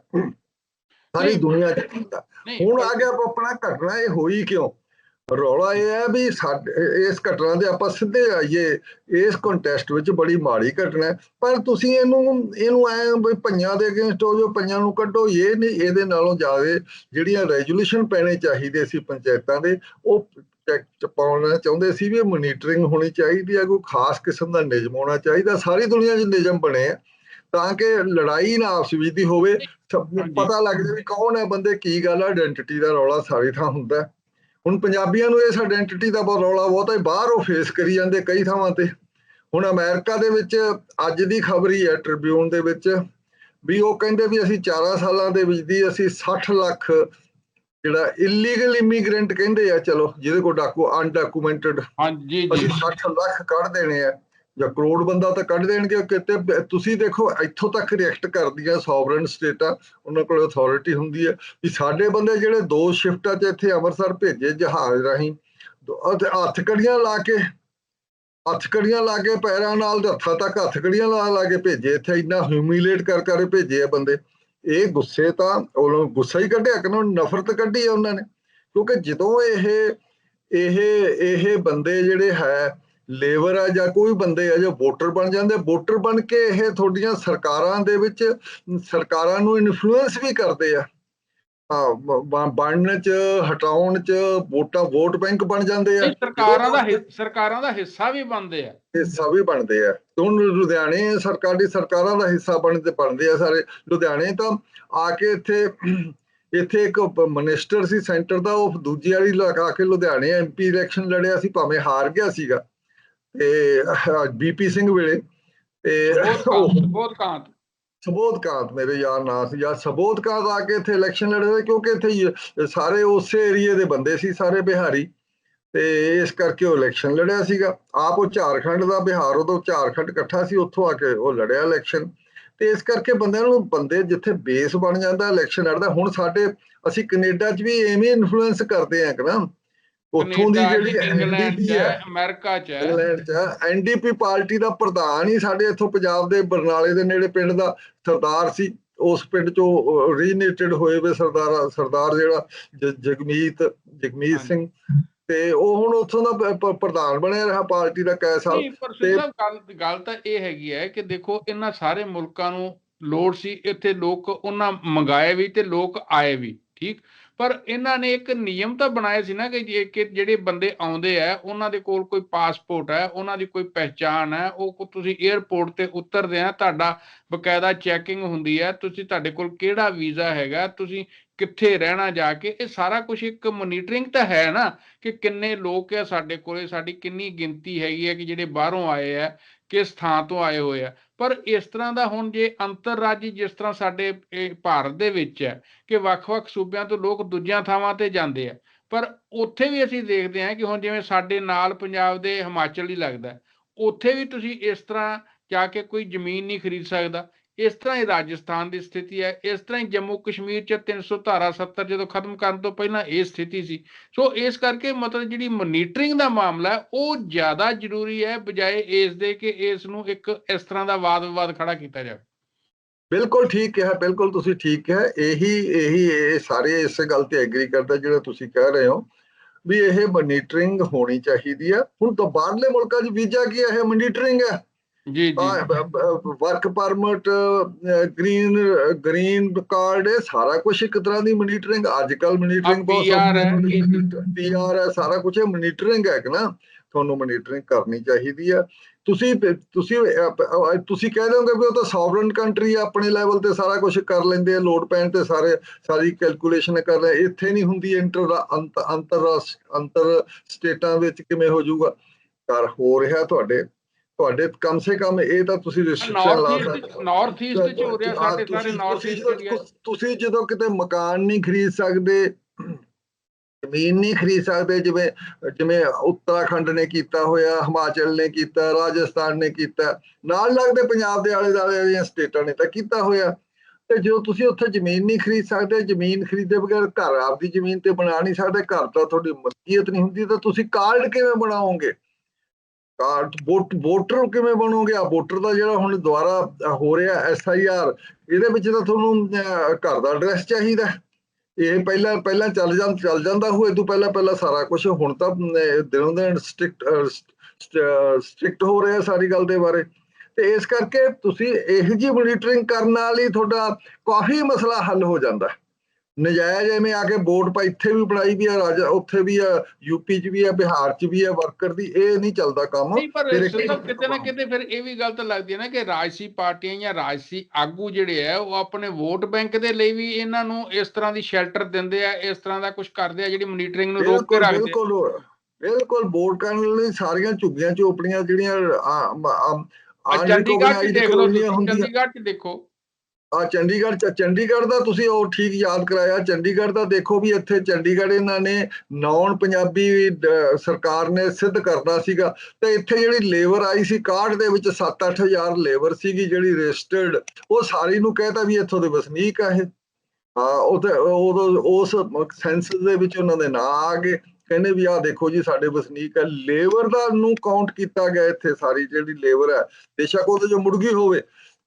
ਸਾਰੀ। ਦੁਨੀਆ 'ਚ ਚੱਲਦਾ। ਹੁਣ ਆ ਗਿਆ ਆਪਣਾ ਘਟਨਾ ਇਹ ਹੋਈ ਕਿਉਂ? ਰੌਲਾ ਇਹ ਹੈ ਵੀ ਸਾਡੇ ਇਸ ਘਟਨਾ ਦੇ ਆਪਾਂ ਸਿੱਧੇ ਆਈਏ ਇਸ ਕੰਟੈਸਟ ਵਿੱਚ ਬੜੀ ਮਾੜੀ ਘਟਨਾ ਹੈ ਪਰ ਤੁਸੀਂ ਇਹਨੂੰ ਇਹਨੂੰ ਐ ਵੀ ਪੰਜਾਂ ਦੇ ਅਗੇਂਸਟ ਹੋ ਜੋ ਪੰਜਾਂ ਨੂੰ ਕੱਢੋ ਇਹ ਨਹੀਂ ਇਹਦੇ ਨਾਲੋਂ ਜ਼ਿਆਦਾ ਜਿਹੜੀਆਂ ਰੈਜੂਲੇਸ਼ਨ ਪੈਣੇ ਚਾਹੀਦੇ ਸੀ ਪੰਚਾਇਤਾਂ ਦੇ ਉਹ ਚੈੱਕ ਪਾਉਣਾ ਚਾਹੁੰਦੇ ਸੀ ਵੀ ਮੋਨੀਟਰਿੰਗ ਹੋਣੀ ਚਾਹੀਦੀ ਹੈ ਕੋਈ ਖਾਸ ਕਿਸਮ ਦਾ ਨਿਯਮ ਹੋਣਾ ਚਾਹੀਦਾ ਸਾਰੀ ਦੁਨੀਆ 'ਚ ਨਿਯਮ ਬਣੇ ਆ ਤਾਂ ਕਿ ਲੜਾਈ ਨਾ ਆਪਸ ਵਿੱਚ ਦੀ ਹੋਵੇ ਸਭ ਨੂੰ ਹਾਂਜੀ। ਪਤਾ ਲੱਗ ਜਾਵੇ ਵੀ ਕੌਣ ਹੈ ਬੰਦੇ ਕੀ ਗੱਲ ਆਇਡੈਂਟੀਟੀ ਦਾ ਰੌਲਾ ਸਾਰੀ ਥਾਂ ਹੁੰਦਾ ਹੈ। ਹੁਣ ਪੰਜਾਬੀਆਂ ਨੂੰ ਇਸ ਆਇਡੈਂਟੀਟੀ ਦਾ ਬਹੁਤ ਰੌਲਾ ਬਹੁਤ ਹੈ ਬਾਹਰ ਉਹ ਫੇਸ ਕਰੀ ਜਾਂਦੇ ਕਈ ਥਾਵਾਂ ਤੇ। ਹੁਣ ਅਮਰੀਕਾ ਦੇ ਵਿੱਚ ਅੱਜ ਦੀ ਖਬਰ ਹੀ ਹੈ ਟ੍ਰਿਬਿਊਨ ਦੇ ਵਿੱਚ ਵੀ ਉਹ ਕਹਿੰਦੇ ਵੀ ਅਸੀਂ 4 ਸਾਲਾਂ ਦੇ ਵਿੱਚ ਦੀ ਅਸੀਂ 60 ਲੱਖ ਜਿਹੜਾ ਇਲੀਗਲ ਇਮੀਗ੍ਰੈਂਟ ਕਹਿੰਦੇ ਆ ਚਲੋ ਜਿਹਦੇ ਕੋਲ ਡਾਕੂ ਅਨਡਾਕੂਮੈਂਟਡ ਹਾਂਜੀ ਜੀ। ਅਸੀਂ 60 ਲੱਖ ਕੱਢ ਦੇਣੇ ਆ। ਜਾਂ ਕਰੋੜ ਬੰਦਾ ਤਾਂ ਕੱਢ ਦੇਣਗੇ ਕਿਤੇ ਤੁਸੀਂ ਦੇਖੋ, ਇੱਥੋਂ ਤੱਕ ਰਿਐਕਟ ਕਰਦੀਆਂ ਸੋਵਰਨ ਸਟੇਟਾਂ, ਉਹਨਾਂ ਕੋਲ ਅਥਾਰਟੀ ਹੁੰਦੀ ਹੈ ਵੀ ਸਾਡੇ ਬੰਦੇ ਜਿਹੜੇ ਦੋ ਸ਼ਿਫਟਾਂ 'ਚ ਇੱਥੇ ਅੰਮ੍ਰਿਤਸਰ ਭੇਜੇ ਜਹਾਜ਼ ਰਾਹੀਂ, ਦੋ- ਅਤੇ ਹੱਥਕੜੀਆਂ ਲਾ ਕੇ ਹੱਥਕੜੀਆਂ ਲਾ ਕੇ ਪੈਰਾਂ ਨਾਲ ਤੇ ਹੱਥਾਂ ਤੱਕ ਹੱਥਕੜੀਆਂ ਲਾ ਲਾ ਕੇ ਭੇਜੇ, ਇੱਥੇ ਇੰਨਾ ਹਿਊਮਿਲੇਟ ਕਰ ਕਰ ਭੇਜੇ ਆ ਬੰਦੇ। ਇਹ ਗੁੱਸੇ ਤਾਂ ਉਹਨਾਂ ਗੁੱਸਾ ਹੀ ਕੱਢਿਆ ਕਿ ਉਹਨਾਂ ਨਫ਼ਰਤ ਕੱਢੀ ਆ ਉਹਨਾਂ ਨੇ। ਕਿਉਂਕਿ ਜਦੋਂ ਇਹ ਇਹ ਇਹ ਬੰਦੇ ਜਿਹੜੇ ਹੈ ਲੇਬਰ ਆ ਜਾਂ ਕੋਈ ਬੰਦੇ ਆ ਜੋ ਵੋਟਰ ਬਣ ਜਾਂਦੇ ਵੋਟਰ ਬਣ ਕੇ ਇਹ ਤੁਹਾਡੀਆਂ ਸਰਕਾਰਾਂ ਦੇ ਵਿੱਚ ਸਰਕਾਰਾਂ ਨੂੰ ਇਨਫਲੂਐਂਸ ਵੀ ਕਰਦੇ ਆ। ਆ ਬਣਨ ਚ ਹਟਾਉਣ ਚ ਵੋਟਾਂ ਵੋਟ ਬੈਂਕ ਬਣ ਜਾਂਦੇ ਆ। ਸਰਕਾਰਾਂ ਦਾ ਸਰਕਾਰਾਂ ਦਾ ਹਿੱਸਾ ਵੀ ਬਣਦੇ ਆ। ਹਿੱਸਾ ਵੀ ਬਣਦੇ ਆ। ਹੁਣ ਲੁਧਿਆਣੇ ਸਰਕਾਰੀ ਸਰਕਾਰਾਂ ਦਾ ਹਿੱਸਾ ਬਣਦੇ ਬਣਦੇ ਆ ਸਾਰੇ। ਲੁਧਿਆਣੇ ਤਾਂ ਆ ਕੇ ਇੱਥੇ ਇੱਥੇ ਇੱਕ ਮਿਨਿਸਟਰ ਸੀ ਸੈਂਟਰ ਦਾ ਉਹ ਦੂਜੀ ਵਾਲੀ ਲਗਾ ਕੇ ਲੁਧਿਆਣੇ ਐਮਪੀ ਇਲੈਕਸ਼ਨ ਲੜਿਆ ਸੀ ਭਾਵੇਂ ਹਾਰ ਗਿਆ ਸੀਗਾ। ਤੇ ਬੀਪੀ ਸਿੰਘ ਵੇਲੇ ਤੇ ਬਹੁਤ ਕਾਂਤ ਬਹੁਤ ਕਾਂਤ। ਸਬੋਧ ਕਾਂਤ ਮੇਰੇ ਯਾਰ ਨਾਂ ਸੀ। ਯਾਰ ਸਬੋਧ ਕਾਂਤ ਆ ਕੇ ਇੱਥੇ ਇਲੈਕਸ਼ਨ ਲੜੇ ਕਿਉਂਕਿ ਇੱਥੇ ਸਾਰੇ ਉਸੇ ਏਰੀਏ ਦੇ ਬੰਦੇ ਸੀ ਸਾਰੇ ਬਿਹਾਰੀ। ਤੇ ਇਸ ਕਰਕੇ ਉਹ ਇਲੈਕਸ਼ਨ ਲੜਿਆ ਸੀਗਾ। ਆਪ ਉਹ ਝਾਰਖੰਡ ਦਾ ਬਿਹਾਰ ਉਦੋਂ ਝਾਰਖੰਡ ਇਕੱਠਾ ਸੀ ਉੱਥੋਂ ਆ ਕੇ ਉਹ ਲੜਿਆ ਇਲੈਕਸ਼ਨ ਤੇ ਇਸ ਕਰਕੇ ਬੰਦਿਆਂ ਨੂੰ ਬੰਦੇ ਜਿੱਥੇ ਬੇਸ ਬਣ ਜਾਂਦਾ ਇਲੈਕਸ਼ਨ ਲੜਦਾ। ਹੁਣ ਸਾਡੇ ਅਸੀਂ ਕੈਨੇਡਾ 'ਚ ਵੀ ਐਵੇਂ ਇਨਫਲੂਐਂਸ ਕਰਦੇ ਆ ਕਿ ਨਾ ਉੱਥੋਂ ਦੀ ਜਿਹੜੀ ਇੰਗਲੈਂਡ ਐਨਡੀਪੀ ਚ ਹੈ ਅਮਰੀਕਾ ਚ ਹੈ। ਇੰਗਲੈਂਡ ਚ ਐਨਡੀਪੀ ਪਾਰਟੀ ਦਾ ਪ੍ਰਧਾਨ ਹੀ ਸਾਡੇ ਇੱਥੋਂ ਪੰਜਾਬ ਦੇ ਬਰਨਾਲੇ ਦੇ ਨੇੜੇ ਪਿੰਡ ਦਾ ਸਰਦਾਰ ਸੀ। ਉਸ ਪਿੰਡ ਚੋਂ ਰੀਨੇਟਡ ਹੋਏ ਵੇ ਸਰਦਾਰ ਸਰਦਾਰ ਜਿਹੜਾ ਜਗਮੀਤ ਜਗਮੀਤ। ਸਿੰਘ। ਤੇ ਉਹ ਹੁਣ ਉੱਥੋਂ ਦਾ ਪ੍ਰਧਾਨ ਬਣਿਆ ਰਿਹਾ ਪਾਰਟੀ ਦਾ ਕੈ ਸਾਲ। ਸਾਹਿਬ ਗੱਲ ਗੱਲ ਤਾਂ ਇਹ ਹੈਗੀ ਹੈ ਕਿ ਦੇਖੋ ਇਹਨਾਂ ਸਾਰੇ ਮੁਲਕਾਂ ਨੂੰ ਲੋੜ ਸੀ। ਇੱਥੇ ਲੋਕ ਉਹਨਾਂ ਮੰਗਾਏ ਵੀ ਤੇ ਲੋਕ ਆਏ ਵੀ ਠੀਕ? ਪਰ ਇਹਨਾਂ ਨੇ ਇੱਕ ਨਿਯਮ ਤਾਂ ਬਣਾਇਆ ਸੀ ਨਾ ਕਿ ਜੇ ਕਿ ਜਿਹੜੇ ਬੰਦੇ ਆਉਂਦੇ ਆ, ਉਹਨਾਂ ਦੇ ਕੋਲ ਕੋਈ ਪਾਸਪੋਰਟ ਹੈ, ਉਹਨਾਂ ਦੀ ਕੋਈ ਪਹਿਚਾਣ ਹੈ, ਉਹ ਤੁਸੀਂ 에ਅਰਪੋਰਟ ਤੇ ਉਤਰਦੇ ਆ, ਤੁਹਾਡਾ ਬਕਾਇਦਾ ਚੈਕਿੰਗ ਹੁੰਦੀ ਹੈ, ਤੁਸੀਂ ਤੁਹਾਡੇ ਕੋਲ ਕਿਹੜਾ ਵੀਜ਼ਾ ਹੈਗਾ, ਤੁਸੀਂ ਕਿੱਥੇ ਰਹਿਣਾ ਜਾ ਕੇ, ਇਹ ਸਾਰਾ ਕੁਝ ਇੱਕ ਮੋਨੀਟਰਿੰਗ ਤਾਂ ਹੈ ਨਾ ਕਿ ਕਿੰਨੇ ਲੋਕ ਆ ਸਾਡੇ ਕੋਲੇ, ਸਾਡੀ ਕਿੰਨੀ ਗਿਣਤੀ ਹੈਗੀ ਹੈ ਕਿ ਜਿਹੜੇ ਬਾਹਰੋਂ ਆਏ ਆ, ਕਿਸ ਥਾਂ ਤੋਂ ਆਏ ਹੋਏ ਆ। ਪਰ ਇਸ ਤਰ੍ਹਾਂ ਦਾ ਹੁਣ ਜੇ ਅੰਤਰਰਾਜੀ ਜਿਸ ਤਰ੍ਹਾਂ ਸਾਡੇ ਭਾਰਤ ਦੇ ਵਿੱਚ ਹੈ ਕਿ ਵੱਖ-ਵੱਖ ਸੂਬਿਆਂ ਤੋਂ ਲੋਕ ਦੂਜੀਆਂ ਥਾਵਾਂ ਤੇ ਜਾਂਦੇ ਆ। ਪਰ ਉੱਥੇ ਵੀ ਅਸੀਂ ਦੇਖਦੇ ਹਾਂ ਕਿ ਹੁਣ ਜਿਵੇਂ ਸਾਡੇ ਨਾਲ ਪੰਜਾਬ ਦੇ ਹਿਮਾਚਲ ਹੀ ਲੱਗਦਾ ਉੱਥੇ ਵੀ ਤੁਸੀਂ ਇਸ ਤਰ੍ਹਾਂ ਜਾ ਕੇ ਕੋਈ ਜ਼ਮੀਨ ਨਹੀਂ ਖਰੀਦ ਸਕਦਾ। ਇਸ ਤਰ੍ਹਾਂ ਹੀ ਰਾਜਸਥਾਨ ਦੀ ਸਥਿਤੀ ਹੈ। ਇਸ ਤਰ੍ਹਾਂ ਹੀ ਜੰਮੂ ਕਸ਼ਮੀਰ ਚ 300 ਧਾਰਾ 70 ਜਦੋਂ ਖਤਮ ਕਰਨ ਤੋਂ ਪਹਿਲਾਂ ਇਹ ਸਥਿਤੀ ਸੀ। ਸੋ ਇਸ ਕਰਕੇ ਮਤਲਬ ਜਿਹੜੀ ਮੋਨੀਟਰਿੰਗ ਦਾ ਮਾਮਲਾ ਉਹ ਜ਼ਿਆਦਾ ਜ਼ਰੂਰੀ ਹੈ, ਬਜਾਏ ਇਸ ਦੇ ਕਿ ਇਸ ਨੂੰ ਇੱਕ ਇਸ ਤਰ੍ਹਾਂ ਦਾ ਵਾਦ ਵਿਵਾਦ ਖੜਾ ਕੀਤਾ ਜਾਵੇ। ਬਿਲਕੁਲ ਠੀਕ ਕਿਹਾ, ਬਿਲਕੁਲ ਤੁਸੀਂ ਠੀਕ ਹੈ ਇਹੀ ਇਹੀ, ਇਹ ਸਾਰੇ ਇਸ ਗੱਲ ਤੇ ਐਗਰੀ ਕਰਦਾ ਜਿਹੜਾ ਤੁਸੀਂ ਕਹਿ ਰਹੇ ਹੋ ਵੀ ਇਹ ਮੋਨੀਟਰਿੰਗ ਹੋਣੀ ਚਾਹੀਦੀ ਹੈ। ਹੁਣ ਤਾਂ ਬਾਹਰਲੇ ਮੁਲਕਾਂ 'ਚ ਵੀਜ਼ਾ ਕੀ ਹੈ? ਇਹ ਮੋਨੀਟਰਿੰਗ ਹੈ। ਜੀ ਜੀ। Work permit green green card ਇਹ ਸਾਰਾ ਕੁਝ ਇੱਕ ਤਰ੍ਹਾਂ ਦੀ ਮੋਨੀਟਰਿੰਗ ਅੱਜ ਕੱਲ ਮੋਨੀਟਰਿੰਗ ਬਹੁਤ PR ਹੈ। ਪੀਆਰ ਹੈ। ਸਾਰਾ ਕੁਝ ਇਹ ਮੋਨੀਟਰਿੰਗ ਹੈ ਕਿ ਨਾ? ਤੁਹਾਨੂੰ ਮੋਨੀਟਰਿੰਗ ਕਰਨੀ ਚਾਹੀਦੀ ਆ ਤੁਸੀਂ ਤੁਸੀਂ ਤੁਸੀਂ ਕਹਿ ਦੋਗੇ ਵੀ ਉਹ ਤਾਂ ਸੌਵਰਨ ਕੰਟਰੀ ਆ ਆਪਣੇ ਲੈਵਲ ਤੇ ਸਾਰਾ ਕੁਝ ਕਰ ਲੈਂਦੇ ਆ ਲੋਡ ਪੈਣ ਤੇ ਸਾਰੇ ਸਾਰੀ ਕੈਲਕੂਲੇਸ਼ਨ ਕਰ ਲੈ ਇੱਥੇ ਨਹੀਂ ਹੁੰਦੀ ਇੰਟਰ ਅੰਤਰ ਅੰਤਰ ਸਟੇਟਾਂ ਵਿੱਚ ਕਿਵੇਂ ਹੋ ਜਾਊਗਾ? ਕਰ ਹੋ ਰਿਹਾ ਤੁਹਾਡੇ ਤੁਹਾਡੇ ਕਮ ਸੇ ਕਮ ਇਹ ਤਾਂ ਤੁਸੀਂ ਰਿਸਟ੍ਰਿਕਸ਼ਨ ਲਾ ਸਕਦੇ ਨਾਰਥ ਈਸਟ ਚ ਹੋ ਰਿਹਾ ਸਾਡੇ ਸਾਰੇ ਨਾਰਥ ਈਸਟ ਤੁਸੀਂ ਜਦੋਂ ਕਿਤੇ ਮਕਾਨ ਨਹੀਂ ਖਰੀਦ ਸਕਦੇ ਜ਼ਮੀਨ ਨਹੀਂ ਖਰੀਦ ਸਕਦੇ ਜਿਵੇਂ ਜਿਵੇਂ ਉੱਤਰਾਖੰਡ ਨੇ ਕੀਤਾ ਹੋਇਆ ਹਿਮਾਚਲ ਨੇ ਕੀਤਾ ਰਾਜਸਥਾਨ ਨੇ ਕੀਤਾ ਨਾਲ ਲੱਗਦੇ ਪੰਜਾਬ ਦੇ ਆਲੇ ਦੁਆਲੇ ਦੀਆਂ ਸਟੇਟਾਂ ਨੇ ਤਾਂ ਕੀਤਾ ਹੋਇਆ। ਤੇ ਜਦੋਂ ਤੁਸੀਂ ਉੱਥੇ ਜ਼ਮੀਨ ਨਹੀਂ ਖਰੀਦ ਸਕਦੇ ਜ਼ਮੀਨ ਖਰੀਦੇ ਬਗੈਰ ਘਰ ਆਪਦੀ ਜ਼ਮੀਨ ਤੇ ਬਣਾ ਨਹੀਂ ਸਕਦੇ ਘਰ ਤਾਂ ਤੁਹਾਡੀ ਮਲਕੀਅਤ ਨਹੀਂ ਹੁੰਦੀ ਤਾਂ ਤੁਸੀਂ ਕਾਰਡ ਕਿਵੇਂ ਬਣਾਓਗੇ? ਕਾਰਡ ਵੋਟਰ ਕਿਵੇਂ ਬਣੋਗੇ? ਆ ਵੋਟਰ ਦਾ ਜਿਹੜਾ ਹੁਣ ਦੁਬਾਰਾ ਹੋ ਰਿਹਾ ਐਸ ਆਈ ਆਰ ਇਹਦੇ ਵਿੱਚ ਤਾਂ ਤੁਹਾਨੂੰ ਘਰ ਦਾ ਐਡਰੈਸ ਚਾਹੀਦਾ। ਇਹ ਪਹਿਲਾਂ ਪਹਿਲਾਂ ਚੱਲ ਜਾਂ ਚੱਲ ਜਾਂਦਾ ਹੋਏ ਤੋਂ ਪਹਿਲਾਂ ਪਹਿਲਾਂ ਸਾਰਾ ਕੁਝ ਹੁਣ ਤਾਂ ਅਮ, ਦਿਨੋਂ ਦਿਨ ਸਟ੍ਰਿਕਟ ਸਟ੍ਰਿਕਟ ਹੋ ਰਿਹਾ ਸਾਰੀ ਗੱਲ ਦੇ ਬਾਰੇ। ਤੇ ਇਸ ਕਰਕੇ ਤੁਸੀਂ ਇਹੋ ਜਿਹੀ ਮੋਨੀਟਰਿੰਗ ਕਰਨ ਨਾਲ ਹੀ ਤੁਹਾਡਾ ਕਾਫੀ ਮਸਲਾ ਹੱਲ ਹੋ ਜਾਂਦਾ। ਹੈ ਨਜਾਇਜ਼ ਐਵੇਂ ਆ ਕੇ ਵੋਟ ਪਾ ਇੱਥੇ ਵੀ ਬਣਾਈ ਵੀ ਆ ਰਾਜਾ ਉੱਥੇ ਵੀ ਆ ਯੂਪੀ 'ਚ ਵੀ ਆ ਬਿਹਾਰ 'ਚ ਵੀ ਆ ਵਰਕਰ ਦੀ ਇਹ ਨਹੀਂ ਚੱਲਦਾ ਕੰਮ। ਨਹੀਂ ਪਰ ਕਿਤੇ ਨਾ ਕਿਤੇ ਫਿਰ ਇਹ ਵੀ ਗੱਲ ਤਾਂ ਲੱਗਦੀ ਹੈ ਨਾ ਕਿ ਰਾਜਸੀ ਪਾਰਟੀਆਂ ਜਾਂ ਰਾਜਸੀ ਆਗੂ ਜਿਹੜੇ ਆ ਉਹ ਆਪਣੇ ਵੋਟ ਬੈਂਕ ਦੇ ਲਈ ਵੀ ਇਹਨਾਂ ਨੂੰ ਇਸ ਤਰ੍ਹਾਂ ਦੀ ਸ਼ੈਲਟਰ ਦਿੰਦੇ ਆ ਇਸ ਤਰ੍ਹਾਂ ਦਾ ਕੁਝ ਕਰਦੇ ਆ ਜਿਹੜੀ ਮੋਨੀਟਰਿੰਗ ਨੂੰ ਰੋਕ ਕੇ ਰੱਖਦੇ। ਬਿਲਕੁਲ ਬਿਲਕੁਲ। ਵੋਟ ਕਰਨ ਲਈ ਸਾਰੀਆਂ ਝੁੱਗੀਆਂ ਝੋਪੜੀਆਂ ਜਿਹੜੀਆਂ ਆ ਚੰਡੀਗੜ੍ਹ ਚ ਦੇਖ ਲਓ ਚੰਡੀਗੜ੍ਹ ਚ ਦੇਖੋ। ਆ ਚੰਡੀਗੜ੍ਹ ਚ, ਚੰਡੀਗੜ੍ਹ ਦਾ ਤੁਸੀਂ ਉਹ ਠੀਕ ਯਾਦ ਕਰਾਇਆ, ਚੰਡੀਗੜ੍ਹ ਦਾ ਦੇਖੋ ਵੀ ਇੱਥੇ ਚੰਡੀਗੜ੍ਹ ਇਹਨਾਂ ਨੇ ਨੌਨ ਪੰਜਾਬੀ ਸਰਕਾਰ ਨੇ ਸਿੱਧ ਕਰਦਾ ਸੀਗਾ। ਤੇ ਇੱਥੇ ਜਿਹੜੀ ਲੇਬਰ ਆਈ ਸੀ, ਕਾਰਡ ਦੇ ਵਿੱਚ 7-8000 ਲੇਬਰ ਸੀਗੀ ਜਿਹੜੀ ਰਜਿਸਟਰਡ, ਉਹ ਸਾਰੀ ਨੂੰ ਕਹਿਤਾ ਵੀ ਇੱਥੋਂ ਦੇ ਵਸਨੀਕ ਆ ਇਹ। ਹਾਂ ਉਦੋਂ ਉਸ ਸੈਂਸਸ ਦੇ ਵਿੱਚ ਉਹਨਾਂ ਦੇ ਨਾਂ ਆ ਗਏ। ਕਹਿੰਦੇ ਵੀ ਆਹ ਦੇਖੋ ਜੀ, ਸਾਡੇ ਵਸਨੀਕ ਹੈ ਲੇਬਰ ਦਾ ਨੂੰ ਕਾਊਂਟ ਕੀਤਾ ਗਿਆ ਇੱਥੇ ਸਾਰੀ ਜਿਹੜੀ ਲੇਬਰ ਹੈ ਬੇਸ਼ੱਕ ਉਹਦੇ ਜੋ ਮੁਰਗੀ ਹੋਵੇ।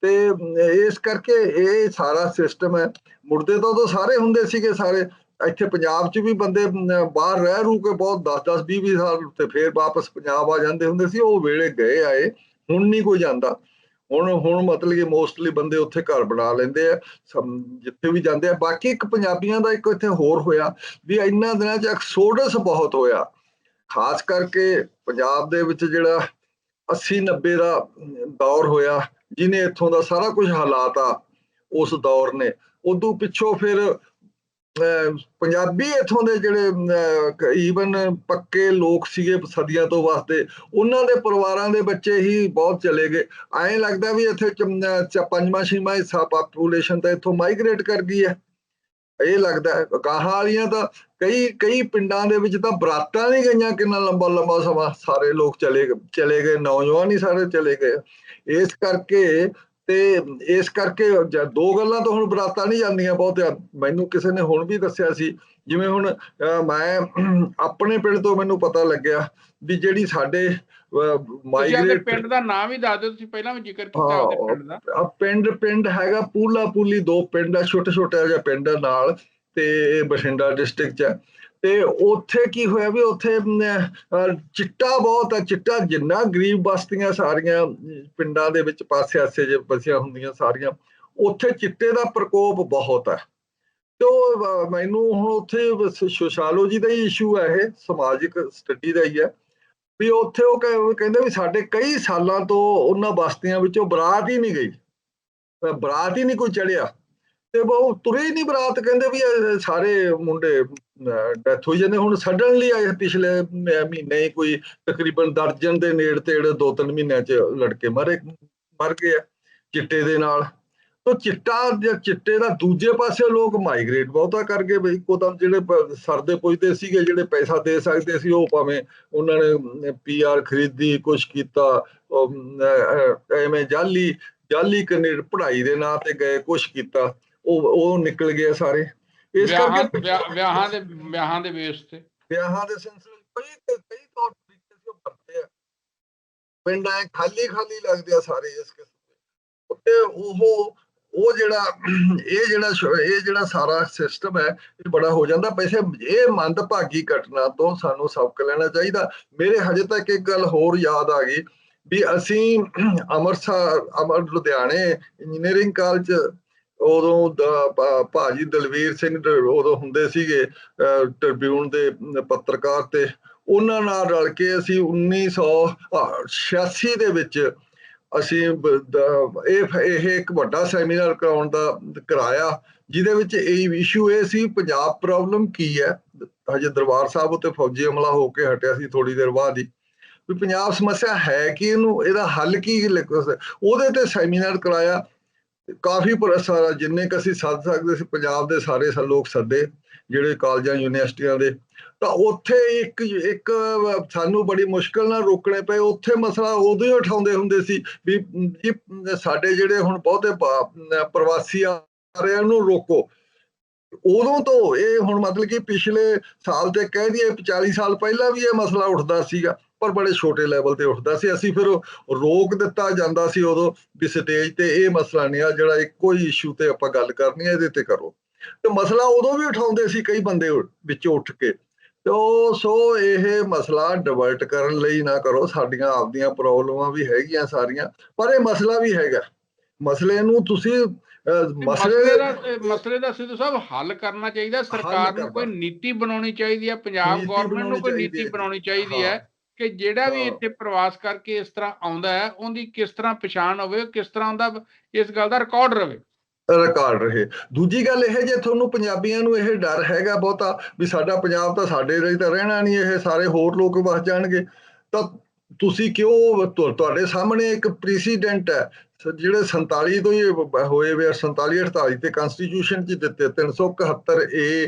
ਤੇ ਇਸ ਕਰਕੇ ਇਹ ਸਾਰਾ ਸਿਸਟਮ ਹੈ। ਮੁਰਦੇ ਤਾਂ ਉਦੋਂ ਸਾਰੇ ਹੁੰਦੇ ਸੀਗੇ ਸਾਰੇ। ਇੱਥੇ ਪੰਜਾਬ 'ਚ ਵੀ ਬੰਦੇ ਬਾਹਰ ਰਹਿ ਰੂ ਕੇ ਬਹੁਤ 10-10 20-20 ਸਾਲ ਤੇ ਫੇਰ ਵਾਪਸ ਪੰਜਾਬ ਆ ਜਾਂਦੇ ਹੁੰਦੇ ਸੀ। ਉਹ ਵੇਲੇ ਗਏ ਆਏ ਹੁਣ ਨਹੀਂ ਕੋਈ ਜਾਂਦਾ। ਹੁਣ ਹੁਣ ਮਤਲਬ ਕਿ ਮੋਸਟਲੀ ਬੰਦੇ ਉੱਥੇ ਘਰ ਬਣਾ ਲੈਂਦੇ ਆ। ਜਿੱਥੇ ਵੀ ਜਾਂਦੇ ਆ। ਬਾਕੀ ਇੱਕ ਪੰਜਾਬੀਆਂ ਦਾ ਇੱਕ ਇੱਥੇ ਹੋਰ ਹੋਇਆ ਵੀ ਇੰਨਾ ਦਿਨਾਂ 'ਚ ਐਕਸੋਡਸ ਬਹੁਤ ਹੋਇਆ। ਖਾਸ ਕਰਕੇ ਪੰਜਾਬ ਦੇ ਵਿੱਚ ਜਿਹੜਾ 80 90 ਦਾ ਦੌਰ ਹੋਇਆ। ਜਿਹਨੇ ਇੱਥੋਂ ਦਾ ਸਾਰਾ ਕੁਝ ਹਾਲਾਤਾ ਉਸ ਦੌਰ ਨੇ ਉਦੋਂ ਪਿੱਛੋਂ ਫਿਰ ਅਹ, ਪੰਜਾਬੀ ਇੱਥੋਂ ਦੇ ਜਿਹੜੇ ਈਵਨ ਪੱਕੇ ਲੋਕ ਸੀਗੇ ਸਦੀਆਂ ਤੋਂ ਵਾਸਤੇ ਉਹਨਾਂ ਦੇ ਪਰਿਵਾਰਾਂ ਦੇ ਬੱਚੇ ਹੀ ਬਹੁਤ ਚਲੇ ਗਏ। ਐਂ ਲੱਗਦਾ ਵੀ ਇੱਥੇ ਪੰਜਵਾਂ ਛੇਵਾਂ ਹਿੱਸਾ ਪਾਪੂਲੇਸ਼ਨ ਤਾਂ ਇੱਥੋਂ ਮਾਈਗ੍ਰੇਟ ਕਰ ਗਈ ਹੈ। ਇਹ ਲੱਗਦਾ ਹੈ ਗਾਹਾਂ ਵਾਲੀਆਂ ਤਾਂ ਕਈ ਕਈ ਪਿੰਡਾਂ ਦੇ ਵਿੱਚ ਤਾਂ ਬਰਾਤਾਂ ਨਹੀਂ ਗਈਆਂ ਕਿੰਨਾ ਲੰਬਾ ਲੰਬਾ ਸਮਾਂ ਸਾਰੇ ਲੋਕ ਚਲੇ ਗਏ ਚਲੇ ਗਏ ਨੌਜਵਾਨ ਹੀ ਸਾਰੇ ਚਲੇ ਗਏ। ਇਸ ਕਰਕੇ ਤੇ ਇਸ ਕਰਕੇ ਦੋ ਗੱਲਾਂ ਤਾਂ ਹੁਣ ਬਰਾਤਾਂ ਨਹੀਂ ਜਾਂਦੀਆਂ ਬਹੁਤ ਮੈਨੂੰ ਕਿਸੇ ਨੇ ਹੁਣ ਵੀ ਦੱਸਿਆ ਸੀ ਜਿਵੇਂ ਹੁਣ ਮੈਂ ਆਪਣੇ ਪਿੰਡ ਤੋਂ ਮੈਨੂੰ ਪਤਾ ਲੱਗਿਆ ਵੀ ਜਿਹੜੀ ਸਾਡੇ ਮਾਈਗ੍ਰੇਟ ਪਿੰਡ ਦਾ ਨਾਮ ਹੀ ਦੱਸ ਦਿਓ ਤੁਸੀਂ ਪਹਿਲਾਂ ਵੀ ਜ਼ਿਕਰ ਕੀਤਾ ਉਹਦੇ ਪਿੰਡ ਦਾ ਆ ਪਿੰਡ ਪਿੰਡ ਹੈਗਾ ਪੂਲਾ ਪੂਲੀ ਦੋ ਪਿੰਡ ਆ ਛੋਟੇ ਛੋਟੇ ਜਿਹਾ ਪਿੰਡ ਨਾਲ ਤੇ ਬਠਿੰਡਾ ਡਿਸਟ੍ਰਿਕਟ ਚ ਹੈ। ਤੇ ਉੱਥੇ ਕੀ ਹੋਇਆ ਵੀ ਉੱਥੇ ਚਿੱਟਾ ਬਹੁਤ ਆ ਚਿੱਟਾ ਜਿੰਨਾ ਗਰੀਬ ਬਸਤੀਆਂ ਸਾਰੀਆਂ ਪਿੰਡਾਂ ਦੇ ਵਿੱਚ ਪਾਸੇ ਆਸੇ ਜੇ ਬਸੀਆਂ ਹੁੰਦੀਆਂ ਸਾਰੀਆਂ ਉੱਥੇ ਚਿੱਟੇ ਦਾ ਪ੍ਰਕੋਪ ਬਹੁਤ ਹੈ ਤੇ ਉਹ, ਮੈਨੂੰ ਹੁਣ ਉੱਥੇ ਸੋਸ਼ਾਲੋਜੀ ਦਾ ਹੀ ਇਸ਼ੂ ਹੈ ਇਹ ਸਮਾਜਿਕ ਸਟੱਡੀ ਦਾ ਹੀ ਹੈ ਵੀ ਉੱਥੇ ਉਹ ਕਹਿੰਦੇ ਵੀ ਸਾਡੇ ਕਈ ਸਾਲਾਂ ਤੋਂ ਉਹਨਾਂ ਬਸਤੀਆਂ ਵਿੱਚੋਂ ਬਰਾਤ ਹੀ ਨਹੀਂ ਗਈ। ਬਰਾਤ ਹੀ ਨਹੀਂ ਕੋਈ ਚੜਿਆ ਤੇ ਉਹ ਤੁਰੇ ਹੀ ਨਹੀਂ ਬਰਾਤ ਕਹਿੰਦੇ ਵੀ ਸਾਰੇ ਮੁੰਡੇ ਡੈਥ ਹੋਈ ਜਾਂਦੇ ਹੁਣ ਸਡਨਲੀ ਆਏ ਪਿਛਲੇ ਮਹੀਨੇ ਹੀ ਕੋਈ ਤਕਰੀਬਨ ਦਰਜਨ ਦੇ ਨੇੜੇ ਤੇੜੇ ਦੋ ਤਿੰਨ ਮਹੀਨਿਆਂ ਚ ਲੜਕੇ ਮਰੇ ਮਰ ਗਏ ਆ ਚਿੱਟੇ ਦੇ ਨਾਲ। ਤੋ ਚਿੱਟਾ ਚਿੱਟੇ ਦਾ ਦੂਜੇ ਪਾਸੇ ਲੋਕ ਮਾਈਗ੍ਰੇਟ ਬਹੁਤਾ ਕਰ ਗਏ ਬਈ। ਕੋਦਮ ਜਿਹੜੇ ਸਰਦੇ ਪੁੱਜਦੇ ਸੀਗੇ, ਜਿਹੜੇ ਪੈਸਾ ਦੇ ਸਕਦੇ ਸੀ, ਉਹ ਭਾਵੇਂ ਉਹਨਾਂ ਨੇ ਪੀਆਰ ਖਰੀਦੀ, ਕੁਛ ਕੀਤਾ ਐਵੇਂ ਜਾਲੀ ਜਾਲੀ ਕਨੇਡ ਪੜ੍ਹਾਈ ਦੇ ਨਾਂ ਤੇ ਗਏ, ਕੁਛ ਕੀਤਾ, ਉਹ ਉਹ ਨਿਕਲ ਗਏ ਸਾਰੇ। ਇਸ ਕਰਕੇ ਵਿਆਹ- ਦੇ ਵਿਆਹਾਂ ਦੇ ਬੇਸ ਤੇ। ਵਿਆਹਾਂ ਦੇ ਸਿਲਸਿਲੇ ਕਈ ਤੇ ਕਈ ਤੌਰ ਤਰੀਕੇ ਸੀ ਉਹ ਵਰਤੇ ਆ। ਪਿੰਡ ਐ ਖਾਲੀ ਖਾਲੀ ਲੱਗਦੇ ਆ ਸਾਰੇ ਇਸ ਕਿਸਮ ਦੇ। ਉੱਤੇ ਉਹ ਉਹ ਜਿਹੜਾ ਇਹ ਜਿਹੜਾ ਇਹ ਜਿਹੜਾ ਸਾਰਾ ਸਿਸਟਮ ਹੈ ਇਹ ਬੜਾ ਹੋ ਜਾਂਦਾ। ਵੈਸੇ ਇਹ ਮੰਦਭਾਗੀ ਘਟਨਾ ਤੋਂ ਸਾਨੂੰ ਸਬਕ ਲੈਣਾ ਚਾਹੀਦਾ। ਮੇਰੇ ਹਜੇ ਤੱਕ ਇੱਕ ਗੱਲ ਹੋਰ ਯਾਦ ਆ ਗਈ ਵੀ ਅਸੀਂ ਅੰਮ੍ਰਿਤਸਰ ਅਮਰ ਲੁਧਿਆਣੇ ਇੰਜੀਨੀਅਰਿੰਗ ਕਾਲਜ ਉਦੋਂ ਭਾਜੀ ਦਲਵੀਰ ਸਿੰਘ ਉਦੋਂ ਹੁੰਦੇ ਸੀਗੇ, ਅਹ ਟ੍ਰਿਬਿਊਨ ਦੇ ਪੱਤਰਕਾਰ ਤੇ। ਉਹਨਾਂ ਨਾਲ ਰਲ ਕੇ ਅਸੀਂ 1986 ਦੇ ਵਿੱਚ ਅਸੀਂ ਇਹ ਇਹ ਇੱਕ ਵੱਡਾ ਸੈਮੀਨਾਰ ਕਰਾਉਣ ਦਾ ਕਰਾਇਆ, ਜਿਹਦੇ ਵਿੱਚ ਇਹ ਇਸ਼ੂ ਇਹ ਸੀ, ਪੰਜਾਬ ਪ੍ਰੋਬਲਮ ਕੀ ਹੈ? ਹਜੇ ਦਰਬਾਰ ਸਾਹਿਬ ਉੱਤੇ ਫੌਜੀ ਹਮਲਾ ਹੋ ਕੇ ਹਟਿਆ ਸੀ ਥੋੜੀ ਦੇਰ ਬਾਅਦ ਹੀ। ਵੀ ਪੰਜਾਬ ਸਮੱਸਿਆ ਹੈ ਕਿ ਇਹਨੂੰ, ਇਹਦਾ ਹੱਲ ਕੀ ਉਹਦੇ ਤੇ ਸੈਮੀਨਾਰ ਕਰਾਇਆ। ਕਾਫੀ ਪਰ ਸਾਰਾ ਜਿੰਨੇ ਕ ਅਸੀਂ ਸੱਦ ਸਕਦੇ ਸੀ, ਪੰਜਾਬ ਦੇ ਸਾਰੇ ਲੋਕ ਸੱਦੇ, ਜਿਹੜੇ ਕਾਲਜਾਂ, ਯੂਨੀਵਰਸਿਟੀਆਂ ਦੇ। ਤਾਂ ਉੱਥੇ ਇੱਕ ਇੱਕ ਸਾਨੂੰ ਬੜੀ ਮੁਸ਼ਕਲ ਨਾਲ ਰੋਕਣੇ ਪਏ। ਉੱਥੇ ਮਸਲਾ ਉਦੋਂ ਹੀ ਉਠਾਉਂਦੇ ਹੁੰਦੇ ਸੀ ਵੀ ਸਾਡੇ ਜਿਹੜੇ ਹੁਣ ਬਹੁਤੇ ਪ੍ਰਵਾਸੀ ਆ ਰਹੇ ਨੂੰ ਰੋਕੋ। ਉਦੋਂ ਤੋਂ ਇਹ ਹੁਣ ਮਤਲਬ ਕਿ ਪਿਛਲੇ ਸਾਲ ਤੇ ਕਹਿ ਦਈਏ 40 ਸਾਲ ਪਹਿਲਾਂ ਵੀ ਇਹ ਮਸਲਾ ਉੱਠਦਾ ਸੀਗਾ। ਪਰ ਬੜੇ ਛੋਟੇ ਲੈਵਲ ਤੇ ਉੱਠਦਾ ਸੀ ਅਸੀਂ ਫਿਰ ਰੋਕ ਦਿੱਤਾ ਜਾਂਦਾ ਸੀ ਉਦੋਂ ਵੀ ਸਟੇਜ ਤੇ ਇਹ ਮਸਲਾ ਨਹੀਂ ਆ ਜਿਹੜਾ ਇੱਕੋ ਹੀ ਇਸ਼ੂ ਤੇ ਆਪਾਂ ਗੱਲ ਕਰਨੀ ਹੈ ਇਹਦੇ ਤੇ ਕਰੋ ਤੇ ਮਸਲਾ ਉਦੋਂ ਵੀ ਉਠਾਉਂਦੇ ਸੀ ਕਈ ਬੰਦੇ ਵਿੱਚੋਂ ਉੱਠ ਕੇ ਤੇ ਸੋ ਇਹ ਮਸਲਾ ਡਿਵਰਟ ਕਰਨ ਲਈ ਨਾ ਕਰੋ ਸਾਡੀਆਂ ਆਪਦੀਆਂ ਪ੍ਰੋਬਲਮਾਂ ਵੀ ਹੈਗੀਆਂ ਸਾਰੀਆਂ ਪਰ ਇਹ ਮਸਲਾ ਵੀ ਹੈਗਾ ਮਸਲੇ ਨੂੰ ਤੁਸੀਂ ਮਸਲੇ ਦਾ ਮਸਲੇ ਦਾ ਸਿੱਧੂ ਸਾਹਿਬ ਹੱਲ ਕਰਨਾ ਚਾਹੀਦਾ ਸਰਕਾਰ ਨੂੰ ਕੋਈ। ਨੀਤੀ ਬਣਾਉਣੀ ਚਾਹੀਦੀ ਹੈ ਪੰਜਾਬ ਗਵਰਨਮੈਂਟ ਨੂੰ ਕੋਈ ਨੀਤੀ। ਬਣਾਉਣੀ ਚਾਹੀਦੀ ਹਾਂ। ਕਿ ਜਿਹੜਾ ਵੀ। ਇੱਥੇ ਪ੍ਰਵਾਸ ਕਰਕੇ ਇਸ ਤਰ੍ਹਾਂ ਆਉਂਦਾ ਹੈ ਉਹਦੀ ਕਿਸ ਤਰ੍ਹਾਂ ਪਛਾਣ ਹੋਵੇ ਕਿਸ ਤਰ੍ਹਾਂ ਦਾ ਇਸ ਗੱਲ ਦਾ ਰਿਕਾਰਡ ਰਵੇ ਰਿਕਾਰਡ ਰਹੇ ਦੂਜੀ ਗੱਲ ਇਹ ਜੇ ਤੁਹਾਨੂੰ ਪੰਜਾਬੀਆਂ ਨੂੰ ਇਹ ਡਰ ਹੈਗਾ ਬਹੁਤਾ ਵੀ ਸਾਡਾ ਪੰਜਾਬ ਤਾਂ ਸਾਡੇ ਲਈ ਤਾਂ ਰਹਿਣਾ ਨਹੀਂ ਇਹ ਸਾਰੇ ਹੋਰ ਲੋਕ ਵਸ ਜਾਣਗੇ ਤਾਂ ਤੁਸੀਂ ਕਿਉਂ ਤੁਹਾਡੇ ਸਾਹਮਣੇ ਇੱਕ ਪ੍ਰੈਸੀਡੈਂਟ ਹੈ ਜਿਹੜੇ 47 ਤੋਂ ਹੀ ਹੋਏ ਵੇ 47 48 ਤੇ ਕਨਸਟੀਟਿਊਸ਼ਨ ਚ ਦਿੱਤੇ 371 ਏ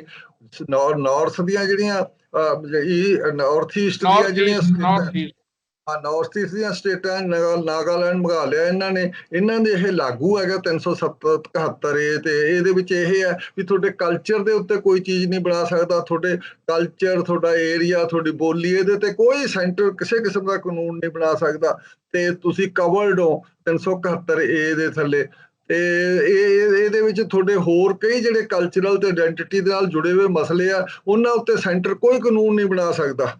ਨਾਰਥ ਦੀਆਂ ਜਿਹੜੀਆਂ ਨਾਰਥ ਈਸਟ ਦੀਆਂ ਜਿਹੜੀਆਂ ਈਸਟ states ਨਾਰਥ ਈਸਟ ਦੀਆਂ ਸਟੇਟਾਂ ਨਾਗਾ- ਨਾਗਾਲੈਂਡ ਮੇਘਾਲਿਆ ਇਹਨਾਂ ਨੇ ਇਹਨਾਂ ਦੇ ਇਹ ਲਾਗੂ ਹੈਗਾ 377 ਏ ਤੇ ਇਹਦੇ ਵਿੱਚ ਇਹ ਹੈ ਵੀ ਤੁਹਾਡੇ ਕਲਚਰ ਦੇ ਉੱਤੇ ਕੋਈ ਚੀਜ਼ ਨਹੀਂ ਬਣਾ ਸਕਦਾ। ਤੁਹਾਡੇ ਕਲਚਰ ਤੁਹਾਡਾ ਏਰੀਆ ਤੁਹਾਡੀ ਬੋਲੀ ਇਹਦੇ ਤੇ ਕੋਈ ਸੈਂਟਰ ਕਿਸੇ ਕਿਸਮ ਦਾ ਕਾਨੂੰਨ ਨਹੀਂ ਬਣਾ ਸਕਦਾ। ਤੇ ਤੁਸੀਂ ਕਵਰਡ ਹੋ 371 ਏ ਦੇ ਥੱਲੇ। ਤੇ ਇਹ, ਇਹ- ਇਹਦੇ ਵਿੱਚ ਤੁਹਾਡੇ ਹੋਰ ਕਈ ਜਿਹੜੇ ਕਲਚਰਲ ਤੇ ਆਇਡੈਂਟੀਟੀ ਦੇ ਨਾਲ ਜੁੜੇ ਹੋਏ ਮਸਲੇ ਆ, ਉਹਨਾਂ ਉੱਤੇ ਸੈਂਟਰ ਕੋਈ ਕਾਨੂੰਨ ਨਹੀਂ ਬਣਾ ਸਕਦਾ।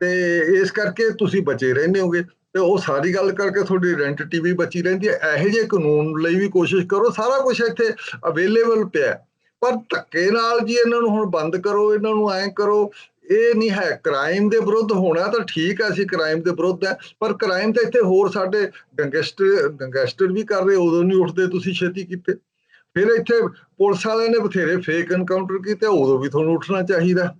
ਤੇ ਇਸ ਕਰਕੇ ਤੁਸੀਂ ਬਚੇ ਰਹਿੰਦੇ ਹੋਗੇ। ਤੇ ਉਹ ਸਾਰੀ ਗੱਲ ਕਰਕੇ ਤੁਹਾਡੀ ਆਇਡੈਂਟੀਟੀ ਵੀ ਬਚੀ ਰਹਿੰਦੀ ਹੈ। ਇਹੋ ਜਿਹੇ ਕਾਨੂੰਨ ਲਈ ਵੀ ਕੋਸ਼ਿਸ਼ ਕਰੋ। ਸਾਰਾ ਕੁਝ ਇੱਥੇ ਅਵੇਲੇਬਲ ਪਿਆ ਪਰ ਧੱਕੇ ਨਾਲ ਜੀ ਇਹਨਾਂ ਨੂੰ ਹੁਣ ਬੰਦ ਕਰੋ, ਇਹਨਾਂ ਨੂੰ ਐਂ ਕਰੋ ਇਹ ਨਹੀਂ ਹੈ ਕ੍ਰਾਈਮ ਦੇ ਵਿਰੁੱਧ ਹੋਣਾ ਤਾਂ ਠੀਕ ਹੈ, ਅਸੀਂ ਕ੍ਰਾਈਮ ਦੇ ਵਿਰੁੱਧ ਹੈ, ਪਰ ਕ੍ਰਾਈਮ ਤਾਂ ਇੱਥੇ ਹੋਰ ਸਾਡੇ ਗੈਂਗਸਟਰ ਗੈਂਗਸਟਰ ਵੀ ਕਰ ਰਹੇ, ਉਦੋਂ ਨਹੀਂ ਉੱਠਦੇ ਤੁਸੀਂ ਛੇਤੀ ਕੀਤੇ। ਫਿਰ ਇੱਥੇ ਪੁਲਿਸ ਵਾਲਿਆਂ ਨੇ ਬਥੇਰੇ ਫੇਕ ਐਨਕਾਊਂਟਰ ਕੀਤੇ, ਉਦੋਂ ਵੀ ਤੁਹਾਨੂੰ ਉੱਠਣਾ ਚਾਹੀਦਾ।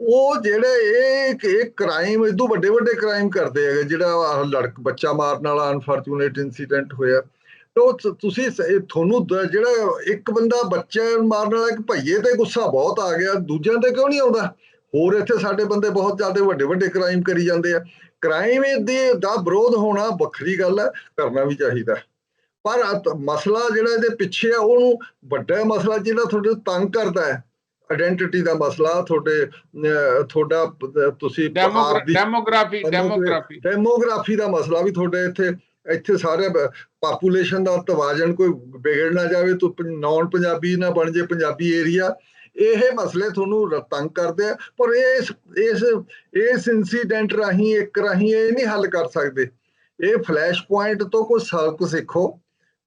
ਉਹ ਜਿਹੜੇ ਇਹ ਇਹ ਕ੍ਰਾਈਮ ਇਦੋਂ ਵੱਡੇ ਵੱਡੇ ਕ੍ਰਾਈਮ ਕਰਦੇ ਹੈਗੇ, ਜਿਹੜਾ ਲੜਕ, ਬੱਚਾ ਮਾਰਨ ਵਾਲਾ ਅਨਫੋਰਚੂਨੇਟ ਇਨਸੀਡੈਂਟ ਹੋਇਆ। ਤੇ ਉਹ ਤੁਸੀਂ ਤੁਹਾਨੂੰ ਜਿਹੜਾ ਇੱਕ ਬੰਦਾ ਬੱਚਾ ਮਾਰਨ ਵਾਲਾ, ਇੱਕ ਭਈਏ ਤੇ ਗੁੱਸਾ ਬਹੁਤ ਆ ਗਿਆ, ਦੂਜਿਆਂ ਤੇ ਕਿਉਂ ਨਹੀਂ ਆਉਂਦਾ? ਹੋਰ ਇੱਥੇ ਸਾਡੇ ਬੰਦੇ ਬਹੁਤ ਜ਼ਿਆਦਾ ਵੱਡੇ ਵੱਡੇ ਕ੍ਰਾਈਮ ਕਰੀ ਜਾਂਦੇ ਆ। ਕ੍ਰਾਈਮ ਦੇ ਦਾ ਵਿਰੋਧ ਹੋਣਾ ਵੱਖਰੀ ਗੱਲ ਹੈ ਕਰਨਾ ਵੀ ਚਾਹੀਦਾ। ਪਰ ਮਸਲਾ ਜਿਹੜਾ ਇਹਦੇ ਪਿੱਛੇ ਆ ਉਹਨੂੰ ਵੱਡਾ ਮਸਲਾ ਜਿਹੜਾ ਤੁਹਾਡੇ ਤੰਗ ਕਰਦਾ ਹੈ ਆਇਡੈਂਟੀਟੀ ਦਾ ਮਸਲਾ ਤੁਹਾਡੇ ਤੁਹਾਡਾ ਤੁਸੀਂ ਡੈਮੋਗ੍ਰਾਫੀ ਡੈਮੋਗ੍ਰਾਫੀ ਡੈਮੋਗ੍ਰਾਫੀ ਦਾ ਮਸਲਾ ਵੀ ਤੁਹਾਡੇ ਇੱਥੇ ਇੱਥੇ ਸਾਰੇ ਪਾਪੂਲੇਸ਼ਨ ਦਾ ਤਵਾਜ਼ਨ ਕੋਈ ਵਿਗੜ ਨਾ ਜਾਵੇ ਤੂੰ ਨਾਨ ਪੰਜਾਬੀ ਨਾ ਬਣ ਜੇ ਪੰਜਾਬੀ ਏਰੀਆ ਇਹ ਮਸਲੇ ਤੁਹਾਨੂੰ ਤੰਗ ਕਰਦੇ ਆ ਪਰ ਇਸ ਇਸ ਇਸ ਇਨਸੀਡੈਂਟ ਰਾਹੀਂ ਇੱਕ ਰਾਹੀਂ ਇਹ ਨਹੀਂ ਹੱਲ ਕਰ ਸਕਦੇ। ਇਹ ਫਲੈਸ਼ ਪੁਆਇੰਟ ਤੋਂ ਕੁਝ ਸਬਕ ਸਿੱਖੋ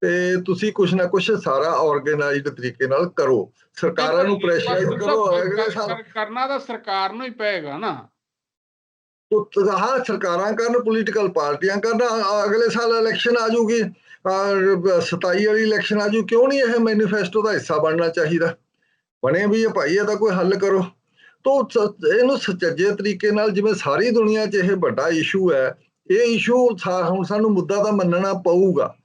ਤੇ ਤੁਸੀਂ ਕੁਝ ਨਾ ਕੁਝ ਸਾਰਾ ਆਰਗੇਨਾਈਜ਼ਡ ਤਰੀਕੇ ਨਾਲ ਕਰੋ। ਸਰਕਾਰਾਂ ਨੂੰ ਪ੍ਰੈਸ਼ਰਾਈਜ਼ ਕਰੋ ਕਰਨਾ ਤਾਂ ਸਰਕਾਰ ਨੂੰ ਹੀ ਪਏਗਾ ਨਾ। ਤੋ ਹਾਂ ਸਰਕਾਰਾਂ ਕਰਨ ਪੋਲੀਟੀਕਲ ਪਾਰਟੀਆਂ ਕਰਨ ਅਗਲੇ ਸਾਲ ਇਲੈਕਸ਼ਨ ਆ ਜੂਗੀ। 27 ਵਾਲੀ ਇਲੈਕਸ਼ਨ ਆ ਜੂ ਕਿਉਂ ਨਹੀਂ ਇਹ ਮੈਨੀਫੈਸਟੋ ਦਾ ਹਿੱਸਾ ਬਣਨਾ ਚਾਹੀਦਾ? ਬਣੇ ਵੀ ਇਹ ਭਾਈ, ਇਹਦਾ ਕੋਈ ਹੱਲ ਕਰੋ। ਤੋ ਸ- ਇਹਨੂੰ ਸੁਚੱਜੇ ਤਰੀਕੇ ਨਾਲ ਜਿਵੇਂ ਸਾਰੀ ਦੁਨੀਆ 'ਚ ਇਹ ਵੱਡਾ ਇਸ਼ੂ ਹੈ, ਇਹ ਇਸ਼ੂ ਹੁਣ ਸਾਨੂੰ ਮੁੱਦਾ ਤਾਂ ਮੰਨਣਾ ਪਊਗਾ।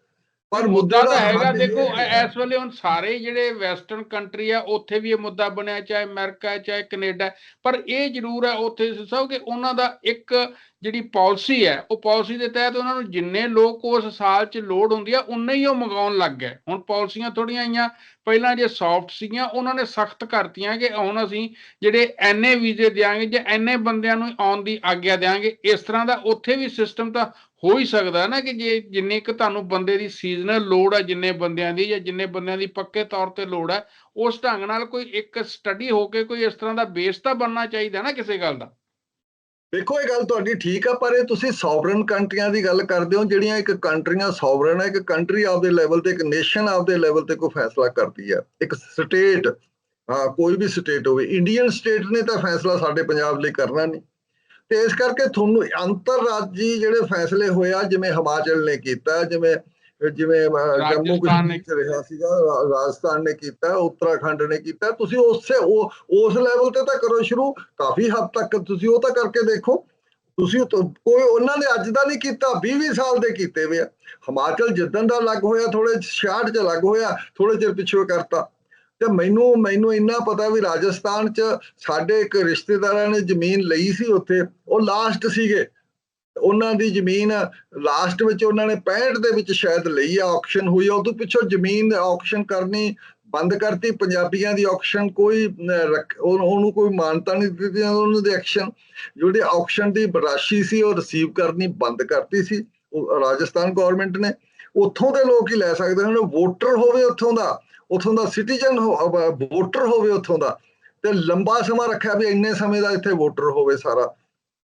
ਪਰ ਮੁੱਦਾ ਤਾਂ ਹੈਗਾ ਦੇਖੋ ਇਸ ਵੇਲੇ ਹੁਣ ਸਾਰੇ ਜਿਹੜੇ ਵੈਸਟਰਨ ਕੰਟਰੀ ਆ ਉੱਥੇ ਵੀ ਇਹ ਮੁੱਦਾ ਬਣਿਆ ਚਾਹੇ ਅਮਰੀਕਾ ਚਾਹੇ ਕੈਨੇਡਾ ਪਰ ਇਹ ਜ਼ਰੂਰ ਹੈ ਉੱਥੇ ਸਭ ਕਿ ਉਹਨਾਂ ਦਾ ਇੱਕ ਜਿਹੜੀ ਪਾਲਿਸੀ ਹੈ ਉਹ ਪਾਲਿਸੀ ਦੇ ਤਹਿਤ ਉਹਨਾਂ ਨੂੰ ਜਿੰਨੇ ਲੋਕ ਉਸ ਸਾਲ 'ਚ ਲੋਡ ਹੁੰਦੀ ਆ ਉਨੇ ਹੀ ਉਹ ਮੰਗਾਉਣ ਲੱਗ ਗਏ। ਹੁਣ ਪਾਲਿਸੀਆਂ ਥੋੜੀਆਂ ਆਈਆਂ ਪਹਿਲਾਂ ਜੇ ਸੌਫਟ ਸੀਗੀਆਂ ਉਹਨਾਂ ਨੇ ਸਖਤ ਕਰਤੀਆਂ ਕਿ ਹੁਣ ਅਸੀਂ ਜਿਹੜੇ ਐਨਏ ਵੀਜ਼ੇ ਦਿਆਂਗੇ ਜਾਂ ਐਨਏ ਬੰਦਿਆਂ ਨੂੰ ਆਉਣ ਦੀ ਆਗਿਆ ਦਿਆਂਗੇ ਇਸ ਤਰ੍ਹਾਂ ਦਾ ਉੱਥੇ ਵੀ ਸਿਸਟਮ ਤਾਂ ਹੋ ਹੀ ਸਕਦਾ ਨਾ ਕਿ ਜੇ ਜਿੰਨੇ ਕੁ ਤੁਹਾਨੂੰ ਬੰਦੇ ਦੀ ਸੀਜ਼ਨਲ ਲੋੜ ਹੈ ਜਿੰਨੇ ਬੰਦਿਆਂ ਦੀ ਜਾਂ ਜਿੰਨੇ ਬੰਦਿਆਂ ਦੀ ਪੱਕੇ ਤੌਰ ਤੇ ਲੋੜ ਹੈ ਉਸ ਢੰਗ ਨਾਲ ਕੋਈ ਇੱਕ ਸਟੱਡੀ ਹੋ ਕੇ ਕੋਈ ਇਸ ਤਰ੍ਹਾਂ ਦਾ ਬੇਸ ਤਾਂ ਬਣਨਾ ਚਾਹੀਦਾ ਨਾ ਕਿਸੇ ਗੱਲ ਦਾ। ਦੇਖੋ, ਇਹ ਗੱਲ ਤੁਹਾਡੀ ਠੀਕ ਆ, ਪਰ ਇਹ ਤੁਸੀਂ ਸੌਵਰਨ ਕੰਟਰੀਆਂ ਦੀ ਗੱਲ ਕਰਦੇ ਹੋ, ਜਿਹੜੀਆਂ ਇੱਕ ਕੰਟਰੀਆਂ ਸੌਵਰਨ ਹੈ ਇੱਕ ਕੰਟਰੀ ਆਪਦੇ ਲੈਵਲ ਤੇ, ਇੱਕ ਨੇਸ਼ਨ ਆਪਦੇ ਲੈਵਲ ਤੇ ਕੋਈ ਫੈਸਲਾ ਕਰਦੀ ਹੈ ਇੱਕ ਸਟੇਟ ਹਾਂ, ਕੋਈ ਵੀ ਸਟੇਟ ਹੋਵੇ ਇੰਡੀਅਨ ਸਟੇਟ ਨੇ ਤਾਂ ਫੈਸਲਾ ਸਾਡੇ ਪੰਜਾਬ ਲਈ ਕਰਨਾ ਨਹੀਂ। ਤੇ ਇਸ ਕਰਕੇ ਤੁਹਾਨੂੰ ਅੰਤਰਰਾਜੀ ਜਿਹੜੇ ਫੈਸਲੇ ਹੋਏ ਆ ਜਿਵੇਂ ਹਿਮਾਚਲ ਨੇ ਕੀਤਾ ਜਿਵੇਂ ਜਿਵੇਂ ਜੰਮੂ ਕਸ਼ਮੀਰ ਰਿਹਾ ਸੀਗਾ ਰਾਜਸਥਾਨ ਨੇ ਕੀਤਾ ਉੱਤਰਾਖੰਡ ਨੇ ਕੀਤਾ ਤੁਸੀਂ ਉਸੇ ਉਹ ਉਸ ਲੈਵਲ ਤੇ ਤਾਂ ਕਰੋ ਸ਼ੁਰੂ ਕਾਫੀ ਹੱਦ ਤੱਕ ਤੁਸੀਂ ਉਹ ਤਾਂ ਕਰਕੇ ਦੇਖੋ ਤੁਸੀਂ ਕੋਈ ਉਹਨਾਂ ਨੇ ਅੱਜ ਦਾ ਨਹੀਂ ਕੀਤਾ 20 20 ਸਾਲ ਦੇ ਕੀਤੇ ਵੇ ਹਿਮਾਚਲ ਜਿੱਦਣ ਦਾ ਲੱਗ ਹੋਇਆ ਥੋੜੇ 66 ਚ ਲੱਗ ਹੋਇਆ ਥੋੜੇ ਚਿਰ ਪਿੱਛੇ ਕਰਤਾ। ਤੇ ਮੈਨੂੰ ਮੈਨੂੰ ਇੰਨਾ ਪਤਾ ਵੀ ਰਾਜਸਥਾਨ ਚ ਸਾਡੇ ਇੱਕ ਰਿਸ਼ਤੇਦਾਰਾਂ ਨੇ ਜ਼ਮੀਨ ਲਈ ਸੀ ਉੱਥੇ, ਉਹ ਲਾਸਟ ਸੀਗੇ। ਉਹਨਾਂ ਦੀ ਜ਼ਮੀਨ ਲਾਸਟ ਵਿੱਚ ਉਹਨਾਂ ਨੇ 65 ਦੇ ਵਿੱਚ ਸ਼ਾਇਦ ਲਈ ਆ ਆਕਸ਼ਨ ਹੋਈ ਉਹ ਤੋਂ ਪਿੱਛੋਂ ਜ਼ਮੀਨ ਆਕਸ਼ਨ ਕਰਨੀ ਬੰਦ ਕਰਤੀ, ਪੰਜਾਬੀਆਂ ਦੀ ਆਕਸ਼ਨ ਕੋਈ ਰੱਖ- ਉਹਨੂੰ ਕੋਈ ਮਾਨਤਾ ਨਹੀਂ ਦਿੱਤੀ ਉਹਨਾਂ ਦੇ ਐਕਸ਼ਨ ਜਿਹੜੇ ਆਕਸ਼ਨ ਦੀ ਰਾਸ਼ੀ ਸੀ, ਉਹ ਰਿਸੀਵ ਕਰਨੀ ਬੰਦ ਕਰਤੀ ਸੀ ਰਾਜਸਥਾਨ ਗਵਰਨਮੈਂਟ ਨੇ। ਉੱਥੋਂ ਦੇ ਲੋਕ ਹੀ ਲੈ ਸਕਦੇ ਹਨ ਵੋਟਰ ਹੋਵੇ ਉੱਥੋਂ ਦਾ। ਉੱਥੋਂ ਦਾ ਸਿਟੀਜ਼ਨ ਵੋਟਰ ਹੋਵੇ ਉੱਥੋਂ ਦਾ, ਤੇ ਲੰਬਾ ਸਮਾਂ ਰੱਖਿਆ ਵੀ ਇੰਨੇ ਸਮੇਂ ਦਾ ਇੱਥੇ ਵੋਟਰ ਹੋਵੇ ਸਾਰਾ,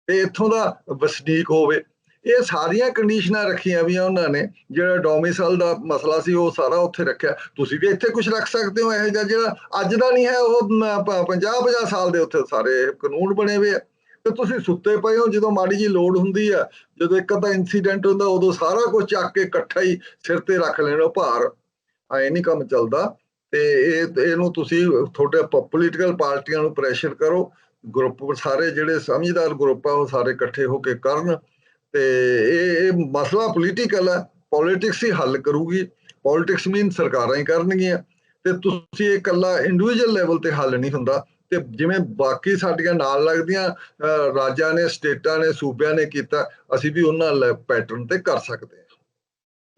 ਤੇ ਇੱਥੋਂ ਦਾ ਵਸਨੀਕ ਹੋਵੇ। ਇਹ ਸਾਰੀਆਂ ਕੰਡੀਸ਼ਨਾਂ ਰੱਖੀਆਂ ਵੀ ਉਹਨਾਂ ਨੇ, ਜਿਹੜਾ ਡੋਮਿਸਾਈਲ ਦਾ ਮਸਲਾ ਸੀ ਉਹ ਸਾਰਾ ਉੱਥੇ ਰੱਖਿਆ। ਤੁਸੀਂ ਵੀ ਇੱਥੇ ਕੁਝ ਰੱਖ ਸਕਦੇ ਹੋ ਇਹੋ ਜਿਹਾ ਜਿਹੜਾ ਅੱਜ ਦਾ ਨਹੀਂ ਹੈ, ਉਹ 50 50 ਸਾਲ ਦੇ ਉੱਥੇ ਸਾਰੇ ਕਾਨੂੰਨ ਬਣੇ ਹੋਏ ਆ। ਤੇ ਤੁਸੀਂ ਸੁੱਤੇ ਪਏ ਹੋ ਜਦੋਂ ਮਾੜੀ ਜੀ ਲੋੜ ਹੁੰਦੀ ਆ, ਜਦੋਂ ਇੱਕ ਅੱਧਾ ਇਨਸੀਡੈਂਟ ਹੁੰਦਾ, ਉਦੋਂ ਸਾਰਾ ਕੁਝ ਚੱਕ ਕੇ ਇਕੱਠਾ ਹੀ ਸਿਰ ਤੇ ਰੱਖ ਲੈਣਾ ਭਾਰ। ਐ ਨਹੀਂ ਕੰਮ ਚੱਲਦਾ। ਤੇ ਇਹ ਇਹਨੂੰ ਤੁਸੀਂ ਤੁਹਾਡੇ ਪੋਲੀਟੀਕਲ ਪਾਰਟੀਆਂ ਨੂੰ ਪ੍ਰੈਸ਼ਰ ਕਰੋ। ਗਰੁੱਪ ਸਾਰੇ ਜਿਹੜੇ ਸਮਝਦਾਰ ਗਰੁੱਪ ਆ, ਉਹ ਸਾਰੇ ਇਕੱਠੇ ਹੋ ਕੇ ਕਰਨ। ਤੇ ਇਹ ਇਹ ਮਸਲਾ ਪੋਲੀਟੀਕਲ ਹੈ ਪੋਲਿਟਿਕਸ ਹੀ ਹੱਲ ਕਰੂਗੀ। ਪੋਲਿਟਿਕਸ ਮੀਨ ਸਰਕਾਰਾਂ ਹੀ ਕਰਨਗੀਆਂ। ਤੇ ਤੁਸੀਂ ਇਹ ਇਕੱਲਾ ਇੰਡੀਵਿਜੂਅਲ ਲੈਵਲ ਤੇ ਹੱਲ ਨਹੀਂ ਹੁੰਦਾ। ਤੇ ਜਿਵੇਂ ਬਾਕੀ ਸਾਡੀਆਂ ਨਾਲ ਲੱਗਦੀਆਂ ਰਾਜਾਂ ਨੇ, ਸਟੇਟਾਂ ਨੇ, ਸੂਬਿਆਂ ਨੇ ਕੀਤਾ, ਅਸੀਂ ਵੀ ਉਹਨਾਂ ਪੈਟਰਨ ਤੇ ਕਰ ਸਕਦੇ ਹਾਂ।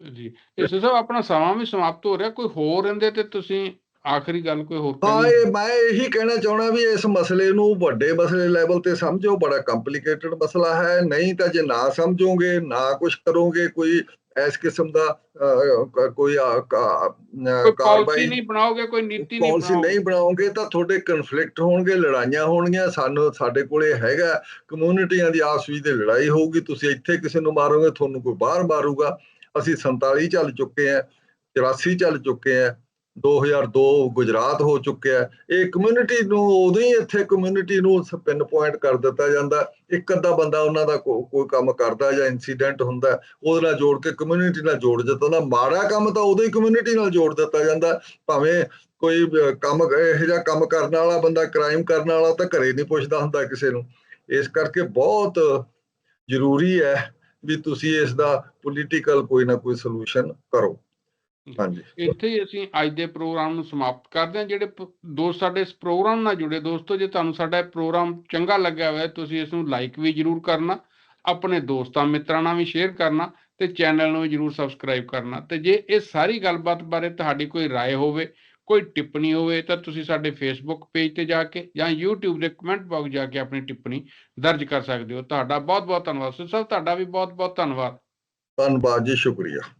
ਜੀ। ਇਸ ਸਾਹਿਬ ਆਪਣਾ ਸਮਾਂ ਵੀ ਸਮਾਪਤ ਹੋ ਰਿਹਾ। ਕੋਈ ਹੋਰ ਇਹਦੇ ਤੇ ਤੁਸੀਂ ਆਖਰੀ ਗੱਲ ਕੋਈ ਹੋਰ ਹਾਂ ਇਹ ਮੈਂ ਇਹੀ ਕਹਿਣਾ ਚਾਹਣਾ ਵੀ ਇਸ ਮਸਲੇ ਨੂੰ ਵੱਡੇ ਮਸਲੇ ਲੈਵਲ ਤੇ ਸਮਝੋ। ਬੜਾ ਕੰਪਲਿਕੇਟਡ ਮਸਲਾ ਹੈ। ਨਹੀਂ ਤਾਂ ਜੇ ਨਾ ਸਮਝੋਗੇ ਨਾ ਕੁਝ ਕਰੋਗੇ ਕੋਈ ਇਸ ਕਿਸਮ ਦਾ ਕੋਈ ਕਾਰਵਾਈ ਨਹੀਂ ਬਣਾਓਗੇ ਕੋਈ ਨੀਤੀ ਨਹੀਂ ਪਾਲਿਸੀ ਬਣਾਓਗੇ? ਨਹੀਂ ਬਣਾਓਗੇ ਤਾਂ ਤੁਹਾਡੇ ਕਨਫਲਿਕਟ ਹੋਣਗੇ ਲੜਾਈਆਂ ਹੋਣਗੀਆਂ। ਸਾਨੂੰ ਸਾਡੇ ਕੋਲੇ ਹੈਗਾ ਕਮਿਊਨਿਟੀਆਂ ਦੀ ਆਪਸ ਵਿੱਚ ਦੀ ਲੜਾਈ ਹੋਊਗੀ। ਤੁਸੀਂ ਇੱਥੇ ਕਿਸੇ ਨੂੰ ਮਾਰੋਗੇ ਤੁਹਾਨੂੰ ਕੋਈ ਬਾਹਰ ਮਾਰੂਗਾ। ਅਸੀਂ 47 ਚੱਲ ਚੁੱਕੇ ਆ 84 ਚੱਲ ਚੁੱਕੇ ਆ 2002 ਗੁਜਰਾਤ ਹੋ ਚੁੱਕਿਆ ਇਹ ਕਮਿਊਨਿਟੀ ਨੂੰ ਉਦੋਂ ਹੀ ਇੱਥੇ ਕਮਿਊਨਿਟੀ ਨੂੰ ਪਿੰਨ ਪੁਆਇੰਟ ਕਰ ਦਿੱਤਾ ਜਾਂਦਾ ਇੱਕ ਅੱਧਾ ਬੰਦਾ ਉਹਨਾਂ ਦਾ ਕੋਈ ਕੰਮ ਕਰਦਾ ਜਾਂ ਇਨਸੀਡੈਂਟ ਹੁੰਦਾ ਉਹਦੇ ਨਾਲ ਜੋੜ ਕੇ ਕਮਿਊਨਿਟੀ ਨਾਲ ਜੋੜ ਦਿੱਤਾ ਜਾਂਦਾ ਮਾੜਾ ਕੰਮ ਤਾਂ ਉਦੋਂ ਹੀ ਕਮਿਊਨਿਟੀ ਨਾਲ ਜੋੜ ਦਿੱਤਾ ਜਾਂਦਾ ਭਾਵੇਂ ਕੋਈ ਕੰਮ ਇਹੋ ਜਿਹਾ ਕੰਮ ਕਰਨ ਵਾਲਾ ਬੰਦਾ ਕ੍ਰਾਈਮ ਕਰਨ ਵਾਲਾ ਤਾਂ ਘਰੇ ਨਹੀਂ ਪੁੱਛਦਾ ਹੁੰਦਾ ਕਿਸੇ ਨੂੰ। ਇਸ ਕਰਕੇ ਬਹੁਤ ਜ਼ਰੂਰੀ ਹੈ ਵੀ ਤੁਸੀਂ ਇਸ ਦਾ ਪੋਲੀਟੀਕਲ ਕੋਈ ਨਾ ਕੋਈ ਸੋਲੂਸ਼ਨ ਕਰੋ ਹਾਂਜੀ ਇੱਥੇ ਹੀ ਅਸੀਂ ਅੱਜ ਦੇ ਪ੍ਰੋਗਰਾਮ ਨੂੰ ਸਮਾਪਤ ਕਰਦੇ ਹਾਂ ਜਿਹੜੇ ਪ- ਦੋਸਤ ਸਾਡੇ ਇਸ ਪ੍ਰੋਗਰਾਮ ਨਾਲ ਜੁੜੇ ਦੋਸਤੋ ਜੇ ਤੁਹਾਨੂੰ ਸਾਡਾ ਇਹ ਪ੍ਰੋਗਰਾਮ ਚੰਗਾ ਲੱਗਿਆ ਹੋਇਆ ਤੁਸੀਂ ਇਸ ਨੂੰ ਲਾਈਕ ਵੀ ਜਰੂਰ ਕਰਨਾ ਆਪਣੇ ਦੋਸਤਾਂ ਮਿੱਤਰਾਂ ਨਾਲ ਵੀ ਸ਼ੇਅਰ ਕਰਨਾ ਤੇ ਚੈਨਲ ਨੂੰ ਵੀ ਜਰੂਰ ਸਬਸਕ੍ਰਾਈਬ ਕਰਨਾ ਤੇ ਜੇ ਇਹ ਸਾਰੀ ਗੱਲਬਾਤ ਬਾਰੇ ਤੁਹਾਡੀ ਕੋਈ رائے ਹੋਵੇ ਕੋਈ ਟਿੱਪਣੀ ਹੋਵੇ ਤਾਂ ਤੁਸੀਂ ਸਾਡੇ ਫੇਸਬੁੱਕ ਪੇਜ ਤੇ ਜਾ ਕੇ ਜਾਂ YouTube ਦੇ ਕਮੈਂਟ ਬਾਕਸ ਜਾ ਕੇ ਆਪਣੀ ਟਿੱਪਣੀ ਦਰਜ ਕਰ ਸਕਦੇ ਹੋ। ਤੁਹਾਡਾ ਬਹੁਤ ਬਹੁਤ ਧੰਨਵਾਦ ਸੋ ਤੁਹਾਡਾ ਵੀ ਬਹੁਤ ਬਹੁਤ ਧੰਨਵਾਦ। ਧੰਨਵਾਦ ਜੀ, ਸ਼ੁਕਰੀਆ।